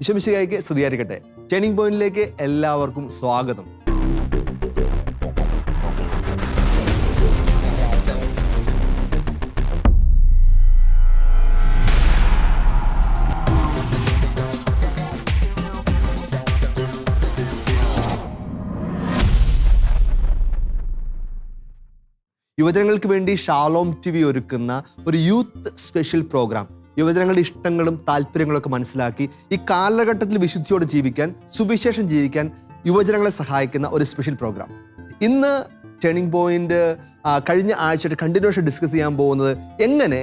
വിഷമിശികായിക്ക് സ്തുതിയായിരിക്കട്ടെ. ടേണിംഗ് പോയിന്റിലേക്ക് എല്ലാവർക്കും സ്വാഗതം. യുവജനങ്ങൾക്ക് വേണ്ടി ഷാലോം ടി വി ഒരുക്കുന്ന ഒരു യൂത്ത് സ്പെഷ്യൽ പ്രോഗ്രാം. യുവജനങ്ങളുടെ ഇഷ്ടങ്ങളും താല്പര്യങ്ങളൊക്കെ മനസ്സിലാക്കി ഈ കാലഘട്ടത്തിൽ വിശുദ്ധിയോട് ജീവിക്കാൻ സുവിശേഷം ജീവിക്കാൻ യുവജനങ്ങളെ സഹായിക്കുന്ന ഒരു സ്പെഷ്യൽ പ്രോഗ്രാം. ഇന്ന് ടേണിംഗ് പോയിന്റ് കഴിഞ്ഞ ആഴ്ചയുടെ കണ്ടിന്യൂഷൻ ഡിസ്കസ് ചെയ്യാൻ പോകുന്നത് എങ്ങനെ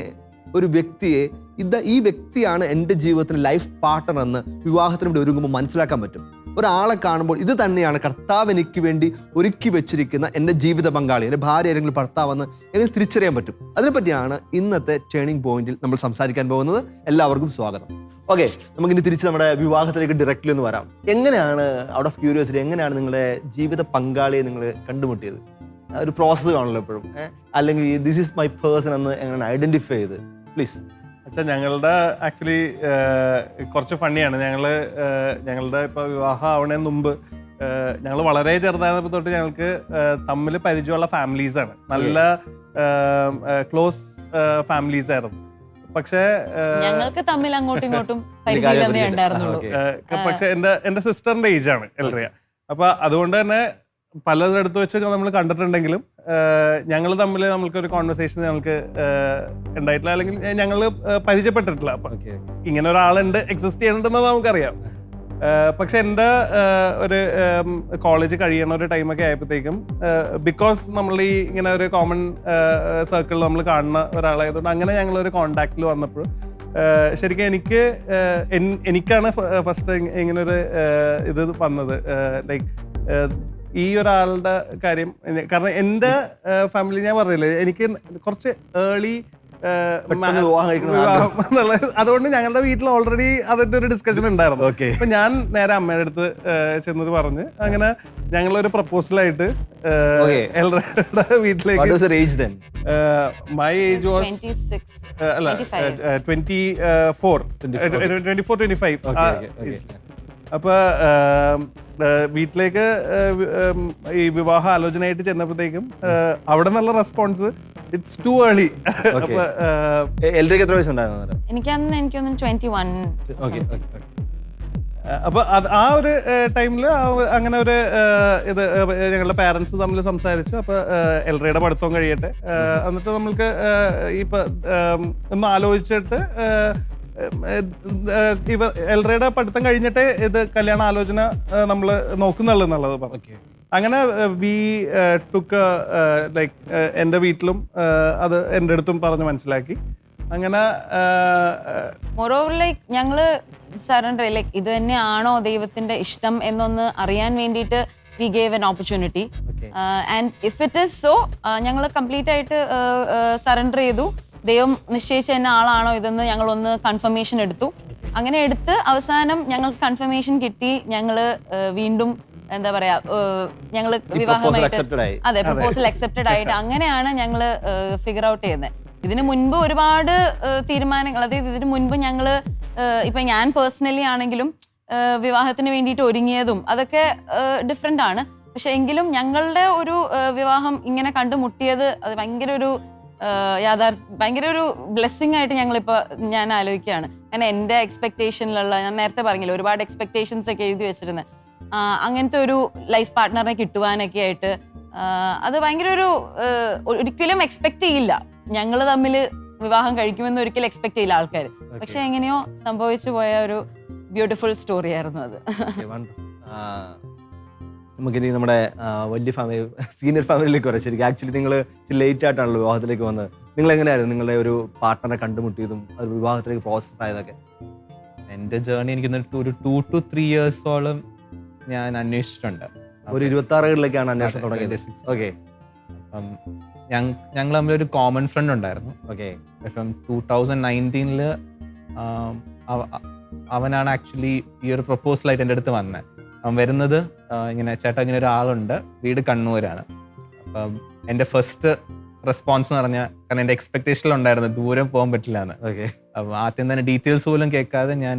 ഒരു വ്യക്തിയെ ഇത് ഈ വ്യക്തിയാണ് എന്റെ ജീവിതത്തിലെ ലൈഫ് പാർട്ണർ എന്ന് വിവാഹത്തിന് ഒരുങ്ങുമ്പോൾ മനസ്സിലാക്കാൻ പറ്റും. ഒരാളെ കാണുമ്പോൾ ഇത് തന്നെയാണ് കർത്താവ് എനിക്ക് വേണ്ടി ഒരുക്കി വെച്ചിരിക്കുന്ന എന്റെ ജീവിത പങ്കാളി എന്റെ ഭാര്യ അല്ലെങ്കിൽ ഭർത്താവെന്ന് എങ്ങനെ തിരിച്ചറിയാൻ പറ്റും? അതിനെപ്പറ്റിയാണ് ഇന്നത്തെ ടേണിംഗ് പോയിന്റിൽ നമ്മൾ സംസാരിക്കാൻ പോകുന്നത്. എല്ലാവർക്കും സ്വാഗതം. ഓക്കെ നമുക്കിനി തിരിച്ച് നമ്മുടെ വിവാഹത്തിലേക്ക് ഡയറക്റ്റ്ലി ഒന്ന് വരാം. എങ്ങനെയാണ് ഔട്ട് ഓഫ് ക്യൂരിയോസിറ്റി എങ്ങനെയാണ് നിങ്ങളുടെ ജീവിത പങ്കാളിയെ നിങ്ങൾ കണ്ടുമുട്ടിയത്? ഒരു പ്രോസസ്സ് കാണുമല്ലോ എപ്പോഴും. അല്ലെങ്കിൽ ദിസ് ഈസ് മൈ പേഴ്സൺ എന്ന് എങ്ങനെയാണ് ഐഡന്റിഫൈ ചെയ്ത്? പ്ലീസ് അച്ഛാ ഞങ്ങളുടെ ആക്ച്വലി കുറച്ച് ഫണ്ണിയാണ് ഞങ്ങൾ ഞങ്ങളുടെ ഇപ്പോൾ വിവാഹം ആവണേന് മുമ്പ് ഞങ്ങൾ വളരെ ചെറുതായിരുന്നപ്പോൾ തൊട്ട് ഞങ്ങൾക്ക് തമ്മിൽ പരിചയമുള്ള ഫാമിലീസാണ് ആണ്. നല്ല ക്ലോസ് ഫാമിലീസ് ആയിരുന്നു. പക്ഷേ ഞങ്ങൾക്ക് തമ്മിൽ അങ്ങോട്ടും ഇങ്ങോട്ടും ഓക്കെ. പക്ഷെ എന്റെ എന്റെ സിസ്റ്ററിന്റെ ഏജ് ആണ് എൽറിയ. അപ്പൊ അതുകൊണ്ട് തന്നെ പലയിടത്ത് വെച്ച് നമ്മൾ കണ്ടിട്ടുണ്ടെങ്കിലും ഞങ്ങൾ തമ്മിൽ നമ്മൾക്ക് ഒരു കോൺവെർസേഷൻ ഞങ്ങൾക്ക് ഉണ്ടായിട്ടില്ല. അല്ലെങ്കിൽ ഞങ്ങൾ പരിചയപ്പെട്ടിട്ടില്ല. അപ്പൊ ഇങ്ങനെ ഒരാളുണ്ട് എക്സിസ്റ്റ് ചെയ്യണമെന്ന് നമുക്കറിയാം. പക്ഷെ എന്റെ ഒരു കോളേജ് കഴിയണ ഒരു ടൈമൊക്കെ ആയപ്പോഴത്തേക്കും ബിക്കോസ് നമ്മൾ ഈ ഇങ്ങനെ ഒരു കോമൺ സർക്കിളിൽ നമ്മൾ കാണുന്ന ഒരാളായതുകൊണ്ട് അങ്ങനെ ഞങ്ങൾ ഒരു കോണ്ടാക്റ്റിൽ വന്നപ്പോൾ ശരിക്കും എനിക്ക് എനിക്കാണ് ഫസ്റ്റ് ഇങ്ങനൊരു ഇത് വന്നത്. ലൈക്ക് ഈ ഒരാളുടെ കാര്യം കാരണം എന്റെ ഫാമിലി ഞാൻ പറഞ്ഞില്ലേ എനിക്ക് കുറച്ച് ഏർലി അതുകൊണ്ട് ഞങ്ങളുടെ വീട്ടിൽ ഓൾറെഡി അതിന്റെ ഒരു ഡിസ്കഷൻ ഉണ്ടായിരുന്നു. അപ്പൊ ഞാൻ നേരെ അമ്മയുടെ അടുത്ത് ചെന്നത് പറഞ്ഞ്. അങ്ങനെ ഞങ്ങളൊരു പ്രപ്പോസലായിട്ട് Okay. എൽറയുടെ വീട്ടിലേക്ക് മൈ ഏജ് വാസ് 26 അല്ല 25. Twenty four twenty four twenty five okay, okay. അപ്പൊ ആം, ആ, വീട്ടിലേക്ക് ഈ വിവാഹ ആലോചനയായിട്ട് ചെന്നപ്പോഴത്തേക്കും അവിടെ നല്ല റെസ്പോൺസ്. ഇറ്റ്സ് ടു ഏർലി എത്ര വയസ്സുണ്ടായിരുന്നു എനിക്ക് അന്ന് എനിക്കൊന്നും ട്വന്റി വൺ ഓക്കെ അപ്പൊ അത് ആ ഒരു ടൈമിൽ അങ്ങനെ ഒരു ഇത് ഞങ്ങളുടെ പാരൻസ് തമ്മിൽ സംസാരിച്ചു. അപ്പൊ എൽറയുടെ പഠിത്തം കഴിയട്ടെ. എന്നിട്ട് നമ്മൾക്ക് ഇപ്പൊ ഒന്ന് ആലോചിച്ചിട്ട് ആ, ആ, ഇവ എൽറയുടെ പഠിത്തം കഴിഞ്ഞിട്ട് ഇത് കല്യാണ ആലോചന നമ്മൾ നോക്കുന്നുള്ളൂ എന്നുള്ളത് പറഞ്ഞു. അങ്ങനെ വി ടുക്ക് ലൈക്ക് എന്റെ വീട്ടിലും അത് എന്റെ അടുത്തും പറഞ്ഞ് മനസ്സിലാക്കി. അങ്ങനെ മൊറോവർ മോറോവർ ലൈക്ക് ഞങ്ങൾ സറണ്ടർ ലൈക്ക് ഇത് തന്നെയാണോ ദൈവത്തിന്റെ ഇഷ്ടം എന്നൊന്ന് അറിയാൻ വേണ്ടിയിട്ട് we gave an opportunity and if it is so ഞങ്ങൾ കംപ്ലീറ്റ് ആയിട്ട് സറണ്ടർ ചെയ്തു. ദൈവം നിശ്ചയിച്ച തന്നെ ആളാണോ ഇതെന്ന് ഞങ്ങൾ ഒന്ന് കൺഫർമേഷൻ എടുത്തു. അങ്ങനെ എടുത്ത് അവസാനം ഞങ്ങൾക്ക് കൺഫർമേഷൻ കിട്ടി. ഞങ്ങൾ വീണ്ടും എന്താ പറയാ ഞങ്ങൾ വിവാഹമായിട്ട് അതെ പ്രപ്പോസൽ അക്സെപ്റ്റഡ് ആയിട്ട് അങ്ങനെയാണ് ഞങ്ങൾ ഫിഗർ ഔട്ട് ചെയ്യുന്നത് ഇതിനു മുൻപ് ഒരുപാട് തീരുമാനങ്ങൾ അതായത് ഇതിനു മുൻപ് ഞങ്ങൾ ഇപ്പൊ ഞാൻ പേഴ്സണലി ആണെങ്കിലും വിവാഹത്തിന് വേണ്ടിയിട്ട് ഒരുങ്ങിയതും അതൊക്കെ ഡിഫറെന്റ് ആണ്. പക്ഷെ എങ്കിലും ഞങ്ങളുടെ ഒരു വിവാഹം ഇങ്ങനെ കണ്ടുമുട്ടിയത് അത് ഭയങ്കര ഒരു യാഥാർത്ഥ ഭയങ്കര ഒരു ബ്ലെസ്സിങ് ആയിട്ട് ഞങ്ങളിപ്പോൾ ഞാൻ ആലോചിക്കുകയാണ്. കാരണം എന്റെ എക്സ്പെക്ടേഷനിലുള്ള ഞാൻ നേരത്തെ പറഞ്ഞില്ല ഒരുപാട് എക്സ്പെക്ടേഷൻസ് ഒക്കെ എഴുതി വെച്ചിരുന്നത് അങ്ങനത്തെ ഒരു ലൈഫ് പാർട്ട്ണറിനെ കിട്ടുവാനൊക്കെ ആയിട്ട് അത് ഭയങ്കര ഒരു ഒരിക്കലും എക്സ്പെക്ട് ചെയ്യില്ല. ഞങ്ങൾ തമ്മിൽ വിവാഹം കഴിക്കുമെന്ന് ഒരിക്കലും എക്സ്പെക്ട് ചെയ്യില്ല ആൾക്കാർ പക്ഷെ എങ്ങനെയോ സംഭവിച്ചു പോയ ഒരു ബ്യൂട്ടിഫുൾ സ്റ്റോറി ആയിരുന്നു അത്. നമുക്കിനി നമ്മുടെ വലിയ ഫാമിലി സീനിയർ ഫാമിലിയിലേക്ക് വരാം. ശരിക്കും ആക്ച്വലി നിങ്ങൾ ലേറ്റ് ആയിട്ടാണല്ലോ വിവാഹത്തിലേക്ക് വന്നത്. നിങ്ങൾ എങ്ങനെയായിരുന്നു നിങ്ങളുടെ ഒരു പാർട്ട്ണറെ കണ്ടുമുട്ടിയതും അത് വിവാഹത്തിലേക്ക് പ്രോസസ് ആയതൊക്കെ? എന്റെ ജേർണി എനിക്ക് ഒരു ടു ടു ത്രീ ഇയേഴ്സോളം ഞാൻ അന്വേഷിച്ചിട്ടുണ്ട്. ഒരു ഇരുപത്തി ആറുകളിലേക്കാണ് അന്വേഷണം തുടങ്ങിയത്. 26. ഓക്കെ അപ്പം ഞങ്ങൾ തമ്മിൽ ഒരു കോമൺ ഫ്രണ്ട് ഉണ്ടായിരുന്നു. ഓക്കെ ഇപ്പം ടൂ തൗസൻഡ് നയന്റീനിൽ അവനാണ് ആക്ച്വലി ഈ ഒരു പ്രപ്പോസലായിട്ട് എന്റെ അടുത്ത് വന്നത് വരുന്നത് ആ, ഇങ്ങനെ ചേട്ടാ ഇങ്ങനെ ഒരാളുണ്ട്. വീട് കണ്ണൂരാണ്. അപ്പം എന്റെ ഫസ്റ്റ് റെസ്പോൺസ് എന്ന് പറഞ്ഞാൽ കാരണം എന്റെ എക്സ്പെക്ടേഷനിൽ ഉണ്ടായിരുന്നു ദൂരം പോകാൻ പറ്റില്ല എന്ന് ഓക്കെ. അപ്പം ആദ്യം തന്നെ ഡീറ്റെയിൽസ് പോലും കേൾക്കാതെ ഞാൻ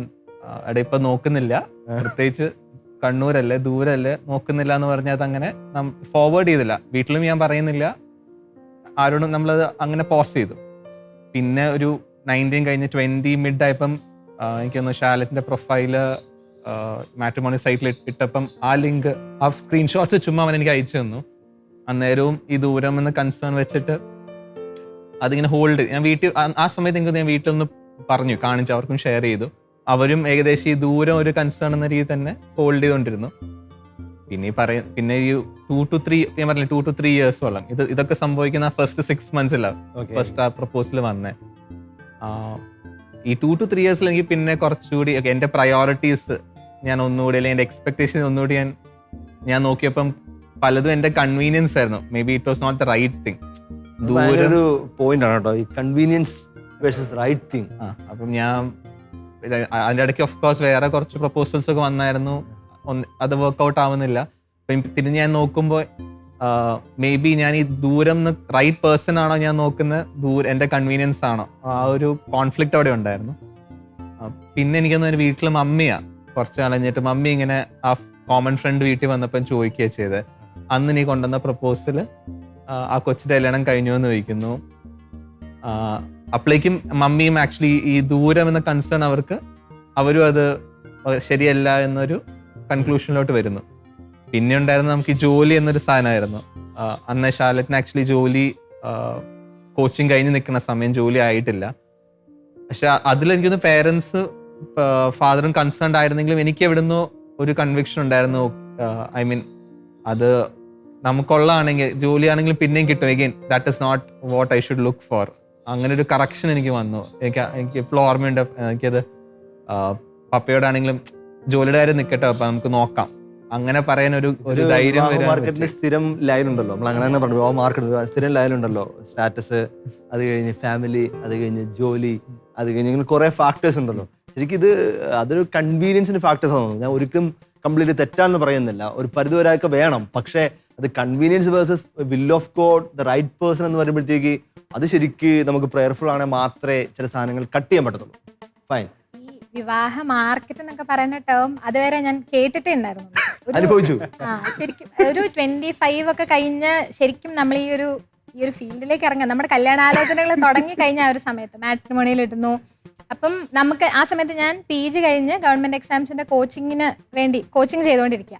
അവിടെ ഇപ്പൊ നോക്കുന്നില്ല. പ്രത്യേകിച്ച് കണ്ണൂരല്ലേ ദൂരല്ലേ നോക്കുന്നില്ല എന്ന് പറഞ്ഞാൽ അത് അങ്ങനെ ഫോർവേഡ് ചെയ്തില്ല. വീട്ടിലും ഞാൻ പറയുന്നില്ല. ആരോടും നമ്മളത് അങ്ങനെ പോസ്റ്റ് ചെയ്തു. പിന്നെ ഒരു നയന്റീൻ കഴിഞ്ഞ് ട്വന്റി മിഡ് ആയപ്പം എനിക്കൊന്ന് ഷാലറ്റിന്റെ പ്രൊഫൈൽ മാട്രിമോണി സൈറ്റിൽ ഇട്ടപ്പം ആ ലിങ്ക് ആ സ്ക്രീൻഷോട്ട്സ് ചുമ്മാ അവൻ എനിക്ക് അയച്ചു തന്നു. അന്നേരവും ഈ ദൂരം എന്ന് കൺസേൺ വെച്ചിട്ട് അതിങ്ങനെ ഹോൾഡ് ഞാൻ വീട്ടിൽ ആ- സമയത്ത് എനിക്ക് ഞാൻ വീട്ടിൽ ഒന്ന് പറഞ്ഞു കാണിച്ചു അവർക്കും ഷെയർ ചെയ്തു. അവരും ഏകദേശം ഈ ദൂരം ഒരു കൺസേൺ എന്ന രീതി തന്നെ ഹോൾഡ് ചെയ്തുകൊണ്ടിരുന്നു. പിന്നെ ഈ പറയ പിന്നെ ഈ ടു ടു ത്രീ ഞാൻ പറഞ്ഞില്ല ടു ടു ത്രീ ഇയേഴ്സോളം ഇത് ഇതൊക്കെ സംഭവിക്കുന്ന ഫസ്റ്റ് സിക്സ് മന്ത്സിലാണ് ഫസ്റ്റ് ആ പ്രപ്പോസൽ വന്നേ. ഈ ടു ടു ത്രീ ഇയേഴ്സിൽ എനിക്ക് പിന്നെ കുറച്ചുകൂടി എന്റെ എന്റെ പ്രയോറിറ്റീസ് ഞാൻ ഒന്നുകൂടി അല്ലെങ്കിൽ എന്റെ എക്സ്പെക്ടേഷൻ ഒന്നുകൂടി ഞാൻ ഞാൻ നോക്കിയപ്പം പലതും എന്റെ കൺവീനിയൻസ് ആയിരുന്നു. Maybe it was not the right thing ഒരു പോയിന്റ് ആണ് കേട്ടോ. ഈ കൺവീനിയൻസ് വേഴ്സസ് റൈറ്റ് തിങ് അപ്പം ഞാൻ അതിന്റെ ഇടയ്ക്ക് ഓഫ് കോഴ്സ് വേറെ കുറച്ച് പ്രപ്പോസൽസ് ഒക്കെ വന്നായിരുന്നു. അത് വർക്ക്ഔട്ട് ആവുന്നില്ല. അപ്പം തിരിഞ്ഞ് ഞാൻ നോക്കുമ്പോൾ മേ ബി ഞാൻ ഈ ദൂരം റൈറ്റ് പേഴ്സൺ ആണോ ഞാൻ നോക്കുന്നത്? ദൂരം എന്റെ കൺവീനിയൻസ് ആണോ? ആ ഒരു കോൺഫ്ലിക്റ്റ് അവിടെ ഉണ്ടായിരുന്നു. പിന്നെ എനിക്കൊന്നും വീട്ടിലും മമ്മിയാ. കുറച്ച് കളഞ്ഞിട്ട് മമ്മി ഇങ്ങനെ ആ കോമൺ ഫ്രണ്ട് വീട്ടിൽ വന്നപ്പം ചോദിക്കുകയാണ് ചെയ്തത് അന്ന് നീ കൊണ്ടുവന്ന പ്രപ്പോസൽ ആ കൊച്ചിന്റെ കല്യാണം കഴിഞ്ഞു എന്ന് ചോദിക്കുന്നു. അപ്പോഴേക്കും മമ്മിയും ആക്ച്വലി ഈ ദൂരം എന്ന കൺസേൺ അവർക്ക് അവരും അത് ശരിയല്ല എന്നൊരു കൺക്ലൂഷനിലോട്ട് വരുന്നു. പിന്നെ ഉണ്ടായിരുന്ന നമുക്ക് ഈ ജോലി എന്നൊരു സാധനമായിരുന്നു. അന്ന് ഷാലറ്റിന് ആക്ച്വലി ജോലി കോച്ചിങ് കഴിഞ്ഞ് നിൽക്കുന്ന സമയം ജോലി ആയിട്ടില്ല. പക്ഷെ അതിലെനിക്കൊന്ന് പേരൻസ് ഫാദറും കൺസേൺഡ് ആയിരുന്നെങ്കിലും എനിക്ക് എവിടുന്നോ ഒരു കൺവിക്ഷൻ ഉണ്ടായിരുന്നു. ഐ മീൻ അത് നമുക്കുള്ളതാണെങ്കിൽ ജോലിയാണെങ്കിലും പിന്നെയും കിട്ടും. Again that is not what I should look for അങ്ങനെ ഒരു കറക്ഷൻ എനിക്ക് വന്നു. എനിക്ക് എനിക്ക് ഇപ്പോൾ ഓർമ്മയുണ്ട്. എനിക്കത് പപ്പയോടാണെങ്കിലും ജോലിയുടെ കാര്യം നിൽക്കട്ടെ അപ്പൊ നമുക്ക് നോക്കാം. അങ്ങനെ പറയാൻ ഒരു ഒരു ധൈര്യം മാർക്കറ്റിൽ. സ്ഥിരം ലൈൻ ഉണ്ടല്ലോ. നമ്മൾ അങ്ങനെ തന്നെ പറഞ്ഞു മാർക്കറ്റിൽ മാർക്കറ്റ് സ്ഥിരം ലൈൻ ഉണ്ടല്ലോ. സ്റ്റാറ്റസ് അത് കഴിഞ്ഞ് ഫാമിലി അത് കഴിഞ്ഞ് ജോലി അത് കഴിഞ്ഞ് ഇങ്ങനെ കുറെ ഫാക്ടേഴ്സ് ഉണ്ടല്ലോ. ശരിക്കും ഇത് അതൊരു കൺവീനിയൻസിന് ഫാക്ടേഴ്സ് ആണ്. ഞാൻ ഒരിക്കലും കംപ്ലീറ്റ് തെറ്റാന്ന് പറയുന്നില്ല. ഒരു പരിധിവരെയൊക്കെ വേണം. പക്ഷേ അത് convenience versus will of God the right person എന്ന് പറയുമ്പോഴത്തേക്ക് അത് ശരിക്ക് നമുക്ക് പ്രയർഫുൾ ആണെങ്കിൽ മാത്രമേ ചില സാധനങ്ങൾ കട്ട് ചെയ്യാൻ പറ്റത്തുള്ളൂ. ഫൈൻ വിവാഹ മാർക്കറ്റ് എന്നൊക്കെ പറയുന്ന ടേം അതുവരെ ഞാൻ കേട്ടിട്ടേ ഉണ്ടായിരുന്നു ഒരു- അനുഭവിച്ചു. ആ ശരിക്കും ഒരു ട്വന്റി ഫൈവ് ഒക്കെ കഴിഞ്ഞ് ശരിക്കും നമ്മൾ ഈ ഒരു ഈ ഒരു ഫീൽഡിലേക്ക് ഇറങ്ങാം നമ്മുടെ കല്യാണാലോചനകൾ തുടങ്ങി കഴിഞ്ഞ ആ ഒരു സമയത്ത്. മാട്രിമോണിയിൽ ഇടുന്നു. അപ്പം നമുക്ക് ആ സമയത്ത് ഞാൻ പി ജി കഴിഞ്ഞ് ഗവൺമെന്റ് എക്സാംസിന്റെ കോച്ചിങ്ങിന് വേണ്ടി കോച്ചിങ് ചെയ്തുകൊണ്ടിരിക്കുക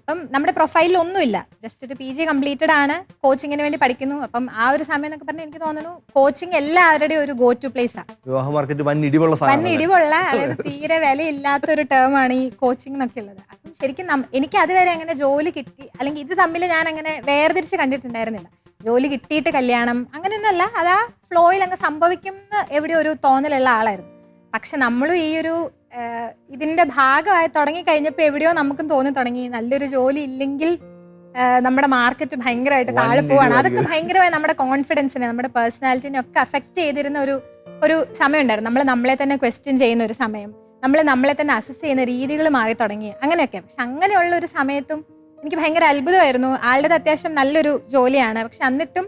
അപ്പം നമ്മുടെ പ്രൊഫൈലിൽ ഒന്നുമില്ല. ജസ്റ്റ് ഒരു പി ജി കംപ്ലീറ്റഡ് ആണ്. കോച്ചിങ്ങിന് വേണ്ടി പഠിക്കുന്നു. അപ്പം ആ ഒരു സമയം എന്നൊക്കെ പറഞ്ഞാൽ എനിക്ക് തോന്നുന്നു കോച്ചിങ് എല്ലാവരുടെയും ഒരു ഗോ ടു പ്ലേസ് ആണ് വിവാഹ മാർക്കറ്റ് വൻ ഇടിവുള്ള വൻ സാധനം ഇടിവുള്ള അതായത് തീരെ വിലയില്ലാത്ത ഒരു ടേം ആണ് ഈ കോച്ചിങ് എന്നൊക്കെ ഉള്ളത്. അപ്പം ശരിക്കും എനിക്ക് അതുവരെ അങ്ങനെ ജോലി കിട്ടി അല്ലെങ്കിൽ ഇത് തമ്മിൽ ഞാൻ അങ്ങനെ വേർതിരിച്ച് കണ്ടിട്ടുണ്ടായിരുന്നില്ല. ജോലി കിട്ടിയിട്ട് കല്യാണം അങ്ങനെയൊന്നുമല്ല. അതാ ഫ്ലോയിൽ അങ്ങ് സംഭവിക്കും എന്ന് എവിടെ ഒരു തോന്നലുള്ള ആളായിരുന്നു. പക്ഷെ നമ്മളും ഈ ഒരു ഇതിന്റെ ഇതിന്റെ ഭാഗമായി തുടങ്ങി കഴിഞ്ഞപ്പോൾ എവിടെയോ നമുക്കും തോന്നി തുടങ്ങി. നല്ലൊരു ജോലി ഇല്ലെങ്കിൽ നമ്മുടെ മാർക്കറ്റ് ഭയങ്കരമായിട്ട് താഴെ പോവാണ്. അതൊക്കെ ഭയങ്കരമായി നമ്മുടെ കോൺഫിഡൻസിനെ നമ്മുടെ പേഴ്സണാലിറ്റിനെ ഒക്കെ അഫക്റ്റ് ചെയ്തിരുന്ന ഒരു ഒരു സമയം ഉണ്ടായിരുന്നു. നമ്മൾ നമ്മളെ തന്നെ ക്വസ്റ്റ്യൻ ചെയ്യുന്ന ഒരു സമയം. നമ്മൾ നമ്മളെ തന്നെ അസസ് ചെയ്യുന്ന രീതികൾ മാറി തുടങ്ങി. അങ്ങനെയൊക്കെ. പക്ഷെ അങ്ങനെയുള്ള ഒരു സമയത്തും എനിക്ക് ഭയങ്കര അത്ഭുതമായിരുന്നു. ആളുടെ അത്യാവശ്യം നല്ലൊരു ജോലിയാണ്. പക്ഷെ എന്നിട്ടും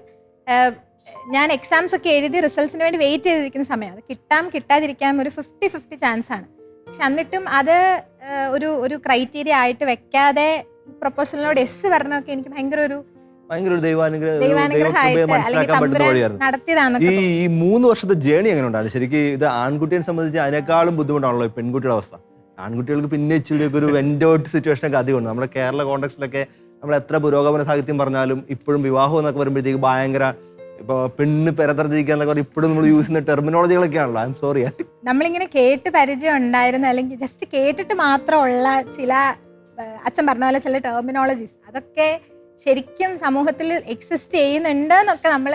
ഞാൻ എക്സാംസ് ഒക്കെ എഴുതി റിസൾട്ട്സിന് വേണ്ടി വെയിറ്റ് ചെയ്തിരിക്കുന്ന സമയം. അത് കിട്ടാം കിട്ടാതിരിക്കാം ഒരു ഫിഫ്റ്റി ഫിഫ്റ്റി ചാൻസ് ആണ്. പക്ഷെ എന്നിട്ടും അത് ഒരു ഒരു ക്രൈറ്റീരിയ ആയിട്ട് വെക്കാതെ പ്രൊപ്പോസലിനോട് എസ് പറഞ്ഞൊക്കെ എനിക്ക് ഭയങ്കര ഒരു ഭയങ്കര ഒരു ദൈവാനുഗ്രഹം ഈ മൂന്ന് വർഷത്തെ ജേണി എങ്ങനെ ഉണ്ടായിരുന്നു ശരിക്കും ഇത് ആൺകുട്ടിയെ സംബന്ധിച്ച് അതിനേക്കാളും ബുദ്ധിമുട്ടാണല്ലോ പെൺകുട്ടിയുടെ അവസ്ഥ? ആൺകുട്ടികൾക്ക് പിന്നെ ഇച്ചിരി ഒരു വെൻഡോട്ട് സിറ്റുവേഷൻ ഒക്കെ അധികമുണ്ട്. നമ്മുടെ കേരള കോണ്ടക്സിലൊക്കെ നമ്മൾ എത്ര പുരോഗമന സാഹിത്യം പറഞ്ഞാലും ഇപ്പോഴും വിവാഹം എന്നൊക്കെ വരുമ്പോഴത്തേക്ക് ഭയങ്കര ഇപ്പൊ പെണ്ണ് പെരതർജിക്കാന്നൊക്കെ പറഞ്ഞാൽ ഇപ്പോഴും നമ്മൾ യൂസ് ചെയ്യുന്ന ടെർമിനോളജികളൊക്കെ ആണല്ലോ ഐ എം സോറി നമ്മളിങ്ങനെ കേട്ട് പരിചയം ഉണ്ടായിരുന്നു അല്ലെങ്കിൽ ജസ്റ്റ് കേട്ടിട്ട് മാത്രമുള്ള ചില അച്ഛൻ പറഞ്ഞ പോലെ ചില ടെർമിനോളജീസ് അതൊക്കെ ശരിക്കും സമൂഹത്തിൽ എക്സിസ്റ്റ് ചെയ്യുന്നുണ്ട് എന്നൊക്കെ നമ്മൾ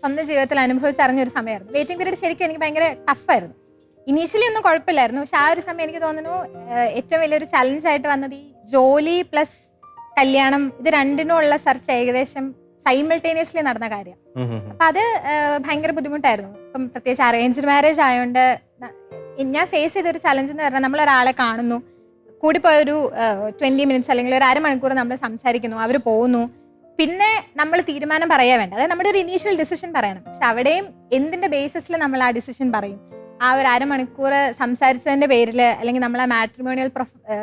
സ്വന്തം ജീവിതത്തിൽ അനുഭവിച്ചറിഞ്ഞ ഒരു സമയമായിരുന്നു. വെയിറ്റിംഗ് പീരീഡ് ശരിക്കും എനിക്ക് ഭയങ്കര ടഫായിരുന്നു ഇനീഷ്യലി ഒന്നും കുഴപ്പമില്ലായിരുന്നു. പക്ഷെ ആ ഒരു സമയം എനിക്ക് തോന്നുന്നു ഏറ്റവും വലിയൊരു ചലഞ്ച് ആയിട്ട് വന്നത് ഈ ജോലി പ്ലസ് കല്യാണം ഇത് രണ്ടിനുമുള്ള സെർച്ച് ഏകദേശം സൈമിൾട്ടേനിയസ്ലി നടന്ന കാര്യം. അപ്പൊ അത് ഭയങ്കര ബുദ്ധിമുട്ടായിരുന്നു. ഇപ്പം പ്രത്യേകിച്ച് അറേഞ്ച്ഡ് മാരേജ് ആയതുകൊണ്ട് ഞാൻ ഫേസ് ചെയ്തൊരു ചലഞ്ച് എന്ന് പറഞ്ഞാൽ നമ്മൾ ഒരാളെ കാണുന്നു. കൂടിപ്പോയ ഒരു ട്വന്റി മിനിറ്റ്സ് അല്ലെങ്കിൽ ഒരു അരമണിക്കൂർ നമ്മൾ സംസാരിക്കുന്നു അവർ പോകുന്നു. പിന്നെ നമ്മൾ തീരുമാനം പറയാ വേണ്ട. അതായത് നമ്മുടെ ഒരു ഇനീഷ്യൽ ഡിസിഷൻ പറയണം. പക്ഷെ അവിടെയും എന്തിന്റെ ബേസിസിൽ നമ്മൾ ആ ഡിസിഷൻ പറയും? ആ ഒരു അരമണിക്കൂർ സംസാരിച്ചതിന്റെ പേരിൽ അല്ലെങ്കിൽ നമ്മൾ ആ മാട്രിമോണിയൽ